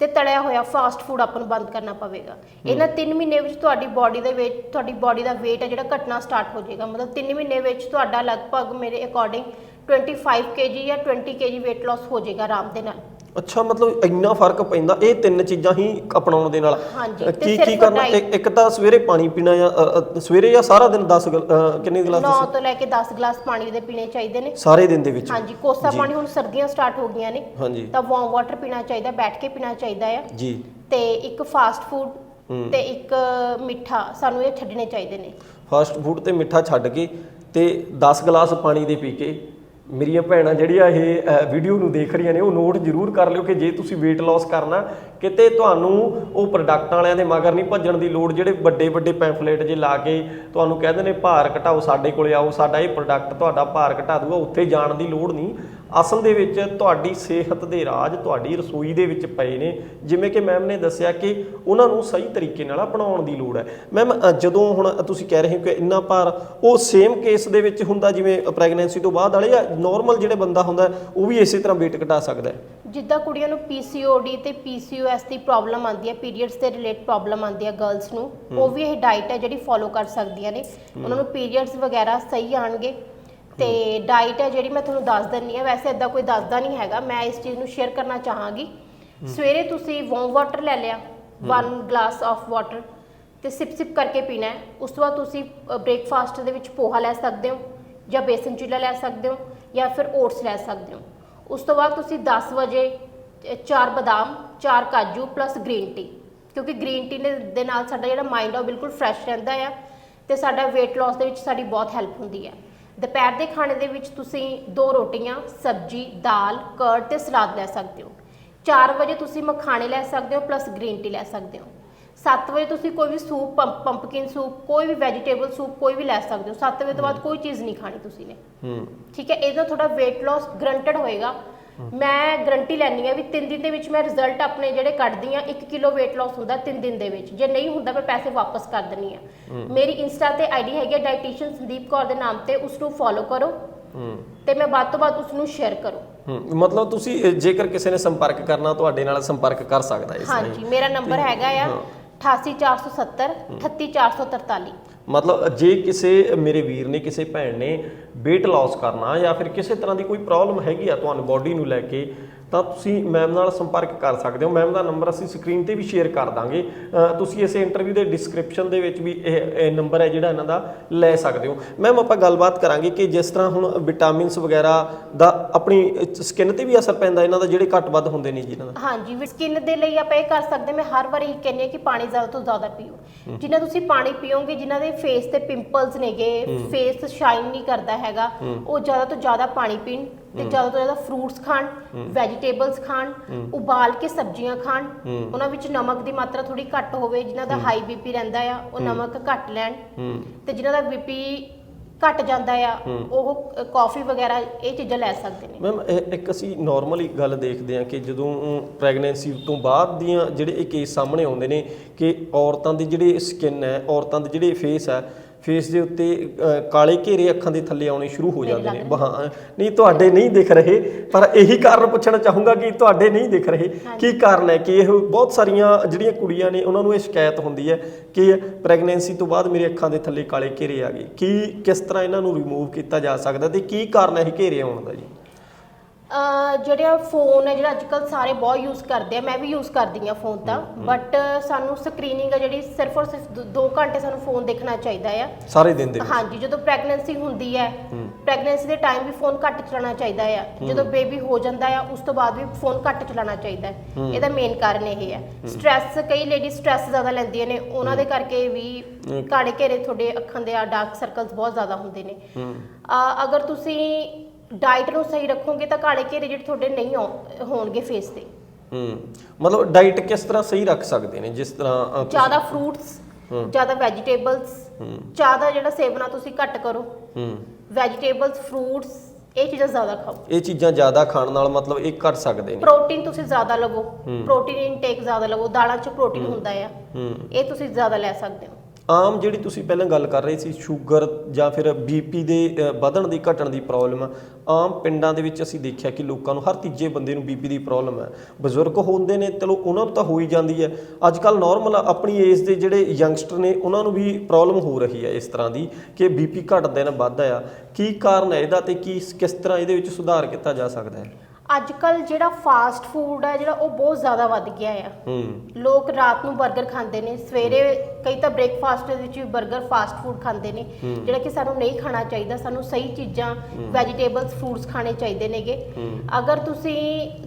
ਤੇ ਤਲਿਆ ਹੋਇਆ ਫਾਸਟ ਫੂਡ ਆਪਾਂ ਨੂੰ ਬੰਦ ਕਰਨਾ ਪਵੇਗਾ। ਇਹਨਾਂ 3 ਮਹੀਨੇ ਵਿੱਚ ਤੁਹਾਡੀ ਬਾਡੀ ਦੇ ਵਿੱਚ ਤੁਹਾਡੀ ਬਾਡੀ ਦਾ weight ਹੈ ਜਿਹੜਾ ਘਟਣਾ ਸਟਾਰਟ ਹੋ ਜਾਏਗਾ। ਮਤਲਬ 3 ਮਹੀਨੇ ਵਿੱਚ ਤੁਹਾਡਾ ਲਗਭਗ ਮੇਰੇ ਅਕੋਰਡਿੰਗ 25 kg ਜਾਂ 20 kg weight loss ਹੋ ਜਾਏਗਾ ਆਰਾਮ ਦੇ ਨਾਲ। ਅੱਛਾ ਮਤਲਬ ਇੰਨਾ ਫ਼ਰਕ ਪੈਂਦਾ ਇਹ ਤਿੰਨ ਚੀਜ਼ਾਂ ਹੀ ਅਪਣਾਉਣ ਦੇ ਨਾਲ। ਹਾਂਜੀ, ਅ, ਤੇ ਕੀ ਕੀ ਸਿਰਫ ਕਰਨਾ? diet- ਇੱਕ ਇੱਕ ਤਾਂ ਸਵੇਰੇ ਪਾਣੀ ਪੀਣਾ ਜਾਂ ਅ, ਅ, ਸਵੇਰੇ ਜਾਂ ਸਾਰਾ ਦਿਨ 10 ਕਿੰਨੇ ਗਲਾਸ 9 ਤੁਸੀਂ? ਤੋਂ ਲੈ ਕੇ 10 ਗਲਾਸ ਪਾਣੀ ਦੇ ਪੀਣੇ ਚਾਹੀਦੇ ਨੇ। ਸਾਰੇ ਦਿਨ ਦੇ ਵਿੱਚ। ਹਾਂਜੀ ਕੋਸਾ ਜੀ। ਪਾਣੀ ਹੁਣ ਸਰਦੀਆਂ ਸਟਾਰਟ ਹੋ ਗਈਆਂ ਨੇ। ਹਾਂਜੀ। ਤਾਂ ਵਾਰਮ ਵਾਟਰ ਪੀਣਾ ਚਾਹੀਦਾ ਬੈਠ ਕੇ ਪੀਣਾ ਚਾਹੀਦਾ ਆ। ਜੀ। ਤੇ ਇੱਕ ਫਾਸਟ ਫੂਡ। ਤੇ ਇੱਕ ਮਿੱਠਾ ਸਾਨੂੰ ਇਹ ਛੱਡਣੇ ਚਾਹੀਦੇ ਨੇ। ਫਾਸਟ ਫੂਡ ਤੇ ਮਿੱਠਾ ਛੱਡ ਕੇ ਤੇ 10 ਗਲਾਸ ਪਾਣੀ ਦੇ ਪੀ ਕੇ ਮੇਰੀਆਂ ਭੈਣਾਂ ਜਿਹੜੀਆਂ ਇਹ ਵੀਡੀਓ ਨੂੰ ਦੇਖ ਰਹੀਆਂ ਨੇ, ਉਹ ਨੋਟ ਜ਼ਰੂਰ ਕਰ ਲਿਓ ਕਿ ਜੇ ਤੁਸੀਂ weight loss ਕਰਨਾ, ਕਿਤੇ ਤੁਹਾਨੂੰ ਉਹ ਪ੍ਰੋਡਕਟਾਂ ਵਾਲਿਆਂ ਦੇ ਮਗਰ ਨਹੀਂ ਭੱਜਣ ਦੀ ਲੋੜ, ਜਿਹੜੇ ਵੱਡੇ ਵੱਡੇ ਪੈਂਫਲੇਟ ਜੇ ਲਾ ਕੇ ਤੁਹਾਨੂੰ ਕਹਿੰਦੇ ਨੇ ਭਾਰ ਘਟਾਓ ਸਾਡੇ ਕੋਲੇ ਆਓ, ਸਾਡਾ ਇਹ ਪ੍ਰੋਡਕਟ ਤੁਹਾਡਾ ਭਾਰ ਘਟਾ ਦੂਗਾ ਉੱਥੇ ਜਾਣ ਦੀ ਲੋੜ ਨਹੀਂ। ਅਸਲ ਦੇ ਵਿੱਚ ਤੁਹਾਡੀ ਸਿਹਤ ਦੇ ਰਾਜ ਤੁਹਾਡੀ ਰਸੋਈ ਦੇ ਵਿੱਚ ਪਏ ਨੇ। ਜਿਵੇਂ ਕਿ ਮੈਮ ਨੇ ਦੱਸਿਆ ਕਿ ਉਹਨਾਂ ਨੂੰ ਸਹੀ ਤਰੀਕੇ ਨਾਲ ਅਪਣਾਉਣ ਦੀ ਲੋੜ ਹੈ। ਮੈਮ ਜਦੋਂ ਹੁਣ ਤੁਸੀਂ ਕਹਿ ਰਹੇ ਹੋ ਕਿ ਇੰਨਾ ਭਾਰ ਉਹ ਸੇਮ ਕੇਸ ਦੇ ਵਿੱਚ ਹੁੰਦਾ ਜਿਵੇਂ ਪ੍ਰੈਗਨੈਂਸੀ ਤੋਂ ਬਾਅਦ ਵਾਲੇ ਜਾਂ ਨਾਰਮਲ ਜਿਹੜੇ ਬੰਦਾ ਹੁੰਦਾ ਉਹ ਵੀ ਇਸੇ ਤਰ੍ਹਾਂ weight ਘਟਾ ਸਕਦਾ ਹੈ। ਜਿੱਦਾਂ ਕੁੜੀਆਂ ਨੂੰ PCOD ਤੇ PCOS ਦੀ ਪ੍ਰੋਬਲਮ ਆਉਂਦੀ ਹੈ ਪੀਰੀਅਡਸ ਦੇ ਰਿਲੇਟ ਪ੍ਰੋਬਲਮ ਆਉਂਦੀ ਹੈ ਗਰਲਸ ਨੂੰ ਉਹ ਵੀ ਇਹ ਡਾਈਟ ਹੈ ਜਿਹੜੀ ਫੋਲੋ ਕਰ ਸਕਦੀਆਂ ਨੇ। ਉਹਨਾਂ ਨੂੰ ਪੀਰੀਅਡਸ ਵਗੈਰਾ ਸਹੀ ਆਣਗੇ ਤੇ ਡਾਈਟ ਹੈ ਜਿਹੜੀ ਮੈਂ ਤੁਹਾਨੂੰ ਦੱਸ ਦਿੰਨੀ ਆ ਵੈਸੇ ਇਦਾਂ ਕੋਈ ਦੱਸਦਾ ਨਹੀਂ ਹੈਗਾ। ਮੈਂ ਇਸ ਚੀਜ਼ ਨੂੰ ਸ਼ੇਅਰ ਕਰਨਾ ਚਾਹਾਂਗੀ। ਸਵੇਰੇ ਤੁਸੀਂ ਵਾਰਮ ਵਾਟਰ ਲੈ ਲਿਆ। 1 ਗਲਾਸ ਆਫ ਵਾਟਰ ਤੇ ਸਿਪ ਸਿਪ ਕਰਕੇ ਪੀਣਾ ਹੈ। ਉਸ ਤੋਂ ਬਾਅਦ ਤੁਸੀਂ ਬ੍ਰੇਕਫਾਸਟ ਦੇ ਵਿੱਚ ਪੋਹਾ ਲੈ ਸਕਦੇ ਹੋ ਜਾਂ ਬੇਸਨ ਚੀਲਾ ਲੈ ਸਕਦੇ ਹੋ ਜਾਂ ਫਿਰ ਓਟਸ ਲੈ ਸਕਦੇ ਹੋ। ਉਸ ਤੋਂ ਬਾਅਦ ਤੁਸੀਂ 10 ਵਜੇ ਚਾਰ ਬਦਾਮ ਚਾਰ ਕਾਜੂ ਪਲੱਸ ਗ੍ਰੀਨ ਟੀ ਕਿਉਂਕਿ ਗ੍ਰੀਨ ਟੀ ਦੇ ਨਾਲ ਸਾਡਾ ਜਿਹੜਾ ਮਾਈਂਡ ਆ ਬਿਲਕੁਲ ਫਰੈਸ਼ ਰਹਿੰਦਾ ਆ ਤੇ ਸਾਡਾ weight loss ਦੇ ਵਿੱਚ ਸਾਡੀ ਬਹੁਤ ਹੈਲਪ ਹੁੰਦੀ ਹੈ ਦੁਪਹਿਰ ਦੇ ਖਾਣੇ ਦੇ ਵਿੱਚ ਤੁਸੀਂ ਦੋ ਰੋਟੀਆਂ ਸਬਜ਼ੀ ਦਾਲ ਕਰਡ ਤੇ ਸਲਾਦ ਲੈ ਸਕਦੇ ਹੋ। 4 ਵਜੇ ਤੁਸੀਂ ਮਖਾਣੇ ਲੈ ਸਕਦੇ ਹੋ ਪਲੱਸ ਗ੍ਰੀਨ ਟੀ ਲੈ ਸਕਦੇ ਹੋ। 7 ਵਜੇ ਤੁਸੀਂ ਕੋਈ ਵੀ ਸੂਪ ਪੰਪਕਿਨ ਸੂਪ ਕੋਈ ਵੀ ਵੈਜੀਟੇਬਲ ਸੂਪ ਕੋਈ ਵੀ ਲੈ ਸਕਦੇ ਹੋ। 7 ਵਜੇ ਤੋਂ ਬਾਅਦ ਕੋਈ ਚੀਜ਼ ਨਹੀਂ ਖਾਣੀ ਤੁਸੀਂ ਨੇ। ਹੂੰ। ਠੀਕ ਹੈ ਇਹਦਾ ਤੁਹਾਡਾ weight loss ਗਰੰਟਡ ਹੋਏਗਾ। ਮੈਂ ਗਰੰਟੀ ਲੈਣੀ ਹੈ ਵੀ 3 ਦਿਨ ਦੇ ਵਿੱਚ ਮੈਂ ਰਿਜ਼ਲਟ ਆਪਣੇ ਜਿਹੜੇ ਕੱਢਦੀ ਆ 1 ਕਿਲੋ weight loss ਹੁੰਦਾ 3 ਦਿਨ ਦੇ ਵਿੱਚ। ਜੇ ਨਹੀਂ ਹੁੰਦਾ ਮੈਂ ਪੈਸੇ ਵਾਪਸ ਕਰ ਦਿੰਨੀ ਆ ਮੇਰੀ ਇੰਸਟਾ ਤੇ ਆਈਡੀ ਹੈਗੀ ਹੈ ਡਾਈਟੀਸ਼ੀਅਨ ਸੰਦੀਪ ਕੌਰ ਦੇ ਨਾਮ ਤੇ ਉਸ ਨੂੰ ਫੋਲੋ ਕਰੋ ਹੂੰ। ਤੇ ਮੈਂ ਵੱਧ ਤੋਂ ਵੱਧ ਉਸ ਨੂੰ ਸ਼ੇਅਰ ਕਰੋ। ਹੂੰ ਮਤਲਬ ਤੁਸੀਂ ਜੇਕਰ ਕਿਸੇ ਨੇ ਸੰਪਰਕ ਕਰਨਾ ਤੁਹਾਡੇ ਨਾਲ ਸੰਪਰਕ ਕਰ ਸਕਦਾ ਇਸ ਲਈ। ਹਾਂਜੀ ਮੇਰਾ ਨੰਬਰ ਹੈਗਾ ਆ। 88470 38443 ਮਤਲਬ ਜੇ ਕਿਸੇ ਮੇਰੇ ਵੀਰ ਨੇ ਕਿਸੇ ਭੈਣ ਨੇ weight loss ਕਰਨਾ ਜਾਂ ਫਿਰ ਕਿਸੇ ਤਰ੍ਹਾਂ ਦੀ ਕੋਈ ਪ੍ਰੋਬਲਮ ਹੈਗੀ ਆ ਤੁਹਾਨੂੰ ਬਾਡੀ ਨੂੰ ਲੈ ਕੇ ਤਾਂ ਤੁਸੀਂ ਮੈਮ ਨਾਲ ਸੰਪਰਕ ਕਰ ਸਕਦੇ ਹੋ। ਮੈਮ ਦਾ ਨੰਬਰ ਅਸੀਂ ਸਕਰੀਨ ਤੇ ਵੀ ਸ਼ੇਅਰ ਕਰ ਦਾਂਗੇ। ਤੁਸੀਂ ਇਸ ਇੰਟਰਵਿਊ ਦੇ ਡਿਸਕ੍ਰਿਪਸ਼ਨ ਦੇ ਵਿੱਚ ਵੀ ਇਹ ਨੰਬਰ ਹੈ ਜਿਹੜਾ ਇਹਨਾਂ ਦਾ ਲੈ ਸਕਦੇ ਹੋ। ਮੈਮ ਆਪਾਂ ਗੱਲਬਾਤ ਕਰਾਂਗੇ ਕਿ ਜਿਸ ਤਰ੍ਹਾਂ ਹੁਣ ਵਿਟਾਮਿਨਸ ਵਗੈਰਾ ਦਾ ਆਪਣੀ ਸਕਿਨ ਤੇ ਵੀ ਅਸਰ ਪੈਂਦਾ ਇਹਨਾਂ ਦਾ ਜਿਹੜੇ ਘੱਟ ਵੱਧ ਹੁੰਦੇ ਨੇ ਜੀ ਇਹਨਾਂ ਦਾ। ਹਾਂਜੀ ਸਕਿਨ ਦੇ ਲਈ ਆਪਾਂ ਇਹ ਕਰ ਸਕਦੇ ਮੈਂ ਹਰ ਵਾਰ ਇਹ ਕਹਿੰਦੀ ਹਾਂ ਕਿ ਪਾਣੀ ਜ਼ਿਆਦਾ ਤੋਂ ਜ਼ਿਆਦਾ ਪੀਓ। ਜਿੰਨਾ ਤੁਸੀਂ ਪਾਣੀ ਪੀਓਗੇ ਜਿਨ੍ਹਾਂ ਦੇ ਫੇਸ ਤੇ ਪਿੰਪਲਸ ਨੇਗੇ ਫੇਸ ਸ਼ਾਈਨ ਨਹੀਂ ਕਰਦਾ ਹੈਗਾ ਉਹ ਜ਼ਿਆਦਾ ਤੋਂ ਜ਼ਿਆਦਾ ਪਾਣੀ ਪੀਣ। ਤੇ ਜ਼ਿਆਦਾ ਤੋਂ ਜ਼ਿਆਦਾ ਫਰੂਟਸ ਖਾਣ ਵੈਜੀਟੇਬਲਸ ਖਾਣ, ਉਬਾਲ ਕੇ ਸਬਜ਼ੀਆਂ ਖਾਣ, ਉਹਨਾਂ ਵਿੱਚ ਨਮਕ ਦੀ ਮਾਤਰਾ ਥੋੜੀ ਘੱਟ ਹੋਵੇ, ਜਿਨ੍ਹਾਂ ਦਾ ਹਾਈ ਬੀਪੀ ਰਹਿੰਦਾ ਆ, ਉਹ ਨਮਕ ਘੱਟ ਲੈਣ ਤੇ ਜਿਨ੍ਹਾਂ ਦਾ ਬੀਪੀ ਘਟ ਜਾਂਦਾ ਆ, ਉਹ ਕਾਫੀ ਵਗੈਰਾ ਇਹ ਚੀਜ਼ਾਂ ਲੈ ਸਕਦੇ ਨੇ। ਮੈਮ ਇੱਕ ਅਸੀਂ ਨਾਰਮਲੀ ਗੱਲ ਦੇਖਦੇ ਹਾਂ ਕਿ ਜਦੋਂ ਪ੍ਰੈਗਨੈਂਸੀ ਤੋਂ ਬਾਅਦ ਦੀਆਂ ਜਿਹੜੇ ਇਹ ਕੇਸ ਸਾਹਮਣੇ ਆਉਂਦੇ ਨੇ ਕਿ ਔਰਤਾਂ ਦੀ ਜਿਹੜੇ ਸਕਿਨ ਹੈ, ਔਰਤਾਂ ਦੇ ਜਿਹੜੇ ਫੇਸ ਹੈ ਫੇਸ ਦੇ ਉੱਤੇ ਕਾਲੇ ਘੇਰੇ ਅੱਖਾਂ ਦੇ ਥੱਲੇ ਆਉਣੇ ਸ਼ੁਰੂ ਹੋ ਜਾਂਦੇ ਨੇ। ਹਾਂ ਨਹੀਂ ਤੁਹਾਡੇ ਨਹੀਂ ਦਿਖ ਰਹੇ ਪਰ ਇਹੀ ਕਾਰਨ ਪੁੱਛਣਾ ਚਾਹੂੰਗਾ ਕਿ ਤੁਹਾਡੇ ਨਹੀਂ ਦਿਖ ਰਹੇ। ਕੀ ਕਾਰਨ ਹੈ ਕਿ ਇਹ ਬਹੁਤ ਸਾਰੀਆਂ ਜਿਹੜੀਆਂ ਕੁੜੀਆਂ ਨੇ ਉਹਨਾਂ ਨੂੰ ਇਹ ਸ਼ਿਕਾਇਤ ਹੁੰਦੀ ਹੈ ਕਿ ਪ੍ਰੈਗਨੈਂਸੀ ਤੋਂ ਬਾਅਦ ਮੇਰੇ ਅੱਖਾਂ ਦੇ ਥੱਲੇ ਕਾਲੇ ਘੇਰੇ ਆ ਗਏ। ਕੀ ਕਿਸ ਤਰ੍ਹਾਂ ਇਹਨਾਂ ਨੂੰ ਰਿਮੂਵ ਕੀਤਾ ਜਾ ਸਕਦਾ ਤੇ ਕੀ ਕਾਰਨ ਹੈ ਇਹ ਘੇਰੇ ਆਉਣ ਦਾ ਜੀ? ਅਹ ਜਿਹੜਾ ਫੋਨ ਹੈ ਜਿਹੜਾ ਅੱਜਕੱਲ ਸਾਰੇ ਬਹੁਤ ਯੂਜ਼ ਕਰਦੇ ਆ ਮੈਂ ਵੀ ਯੂਜ਼ ਕਰਦੀ ਆ ਫੋਨ ਤਾਂ ਬਟ ਸਾਨੂੰ ਸਕਰੀਨਿੰਗ ਹੈ ਜਿਹੜੀ ਸਿਰਫ ਔਰ ਸਿਰਫ 2 ਘੰਟੇ ਸਾਨੂੰ ਫੋਨ ਦੇਖਣਾ ਚਾਹੀਦਾ ਆ। ਸਾਰੇ ਦਿਨ ਦੇ ਵਿੱਚ। ਹਾਂਜੀ ਜਦੋਂ ਪ੍ਰੈਗਨੈਂਸੀ ਹੁੰਦੀ ਹੈ ਪ੍ਰੈਗਨੈਂਸੀ ਦੇ ਟਾਈਮ ਵੀ ਫੋਨ ਘੱਟ ਚਲਾਉਣਾ ਚਾਹੀਦਾ ਆ। ਜਦੋਂ ਬੇਬੀ ਹੋ ਜਾਂਦਾ ਆ ਉਸ ਤੋਂ ਬਾਅਦ ਵੀ ਫੋਨ ਘੱਟ ਚਲਾਉਣਾ ਚਾਹੀਦਾ। ਹੈ ਇਹਦਾ ਮੇਨ ਕਾਰਨ ਇਹ ਹੈ ਸਟ੍ਰੈਸ ਕਈ ਲੇਡੀ ਸਟ੍ਰੈਸ ਜ਼ਿਆਦਾ ਲੈਂਦੀਆਂ ਨੇ ਉਹਨਾਂ ਦੇ ਕਰਕੇ ਵੀ ਕਾਲੇ ਘੇਰੇ ਤੁਹਾਡੇ ਅੱਖਾਂ ਦੇ ਆ ਡਾਰਕ ਸਰਕਲਸ ਬਹੁਤ ਜ਼ਿਆਦਾ ਹੁੰਦੇ ਨੇ। ਅਹ ਅਗਰ ਤੁਸੀਂ ਡਾਈਟ ਨੂੰ ਸਹੀ ਰੱਖੋਗੇ ਤਾਂ ਕਾਲੇ ਘੇਰੇ ਜਿਹੜੇ ਤੁਹਾਡੇ ਨਹੀਂ ਆਉ- ਹੋਣਗੇ ਫੇਸ ਤੇ। ਹੂੰ ਮਤਲਬ ਡਾਈਟ ਕਿਸ ਤਰ੍ਹਾਂ ਸਹੀ ਰੱਖ ਸਕਦੇ ਨੇ ਜਿਸ ਤਰ੍ਹਾਂ ਅ, ਤੁਸੀਂ- ਜ਼ਿਆਦਾ ਫਰੂਟਸ ਜ਼ਿਆਦਾ ਵੈਜੀਟੇਬਲਸ ਜ਼ਿਆਦਾ ਜਿਹੜਾ ਸੇਵਨਾ ਤੁਸੀਂ ਘੱਟ ਕਰੋ। ਹੂੰ। ਵੈਜੀਟੇਬਲਸ ਫਰੂਟਸ ਇਹ ਚੀਜ਼ਾਂ ਜ਼ਿਆਦਾ ਖਾਓ। ਇਹ ਚੀਜ਼ਾਂ ਜ਼ਿਆਦਾ ਖਾਣ ਨਾਲ ਮਤਲਬ ਇਹ ਘਟ ਸਕਦੇ ਨੇ। ਪ੍ਰੋਟੀਨ ਤੁਸੀਂ ਜ਼ਿਆਦਾ ਲਵੋ। ਪ੍ਰੋਟੀਨ ਇਨਟੇਕ ਜ਼ਿਆਦਾ ਲਵੋ। ਦਾਲਾਂ 'ਚ ਪ੍ਰੋਟੀਨ ਹੁੰਦਾ ਆ। ਹੂੰ। ਇਹ ਤੁਸੀਂ ਜ਼ਿਆਦਾ ਲੈ ਸਕਦੇ ਹੋ। ਆਮ ਜਿਹੜੀ ਤੁਸੀਂ ਪਹਿਲਾਂ ਗੱਲ ਕਰ ਰਹੇ ਸੀ ਸ਼ੂਗਰ ਜਾਂ ਫਿਰ ਬੀਪੀ ਦੇ ਵਧਣ ਦੀ, ਘਟਣ ਦੀ ਪ੍ਰੋਬਲਮ ਆਮ ਪਿੰਡਾਂ ਦੇ ਵਿੱਚ ਅਸੀਂ ਦੇਖਿਆ ਕਿ ਲੋਕਾਂ ਨੂੰ ਹਰ ਤੀਜੇ ਬੰਦੇ ਨੂੰ ਬੀਪੀ ਦੀ ਪ੍ਰੋਬਲਮ ਹੈ। ਬਜ਼ੁਰਗ ਹੁੰਦੇ ਨੇ, ਚਲੋ ਉਹਨਾਂ ਨੂੰ ਤਾਂ ਹੋ ਹੀ ਜਾਂਦੀ ਹੈ। ਅੱਜ ਕੱਲ ਨਾਰਮਲ ਆਪਣੀ ਏਜ ਦੇ ਜਿਹੜੇ ਯੰਗਸਟਰ ਨੇ, ਉਹਨਾਂ ਨੂੰ ਵੀ ਪ੍ਰੋਬਲਮ ਹੋ ਰਹੀ ਹੈ ਇਸ ਤਰ੍ਹਾਂ ਦੀ ਕਿ ਬੀਪੀ ਘਟਦਾ ਨੇ ਵੱਧਦਾ ਆ ਕੀ ਕਾਰਨ ਹੈ ਇਹਦਾ ਤੇ ਕੀ, ਕਿਸ ਤਰ੍ਹਾਂ ਇਹਦੇ ਵਿੱਚ ਸੁਧਾਰ ਕੀਤਾ ਜਾ ਸਕਦਾ ਹੈ? ਅੱਜ ਕੱਲ ਜਿਹੜਾ ਫਾਸਟ ਫੂਡ ਹੈ ਜਿਹੜਾ ਉਹ ਬਹੁਤ ਜ਼ਿਆਦਾ ਵੱਧ ਗਿਆ ਆ। ਹੂੰ। ਲੋਕ ਰਾਤ ਨੂੰ 버ਗਰ ਖਾਂਦੇ ਨੇ ਸਵੇਰੇ ਕਈ ਤਾਂ ਬ੍ਰੇਕਫਾਸਟ ਦੇ ਵਿੱਚ ਵੀ 버ਗਰ ਫਾਸਟ ਫੂਡ ਖਾਂਦੇ ਨੇ। ਜਿਹੜਾ ਕਿ ਸਾਨੂੰ ਨਹੀਂ ਖਾਣਾ ਚਾਹੀਦਾ ਸਾਨੂੰ ਸਹੀ ਚੀਜ਼ਾਂ ਵੈਜੀਟੇਬਲਸ ਫਰੂਟਸ ਖਾਣੇ ਚਾਹੀਦੇ ਨੇਗੇ। ਅਗਰ ਤੁਸੀਂ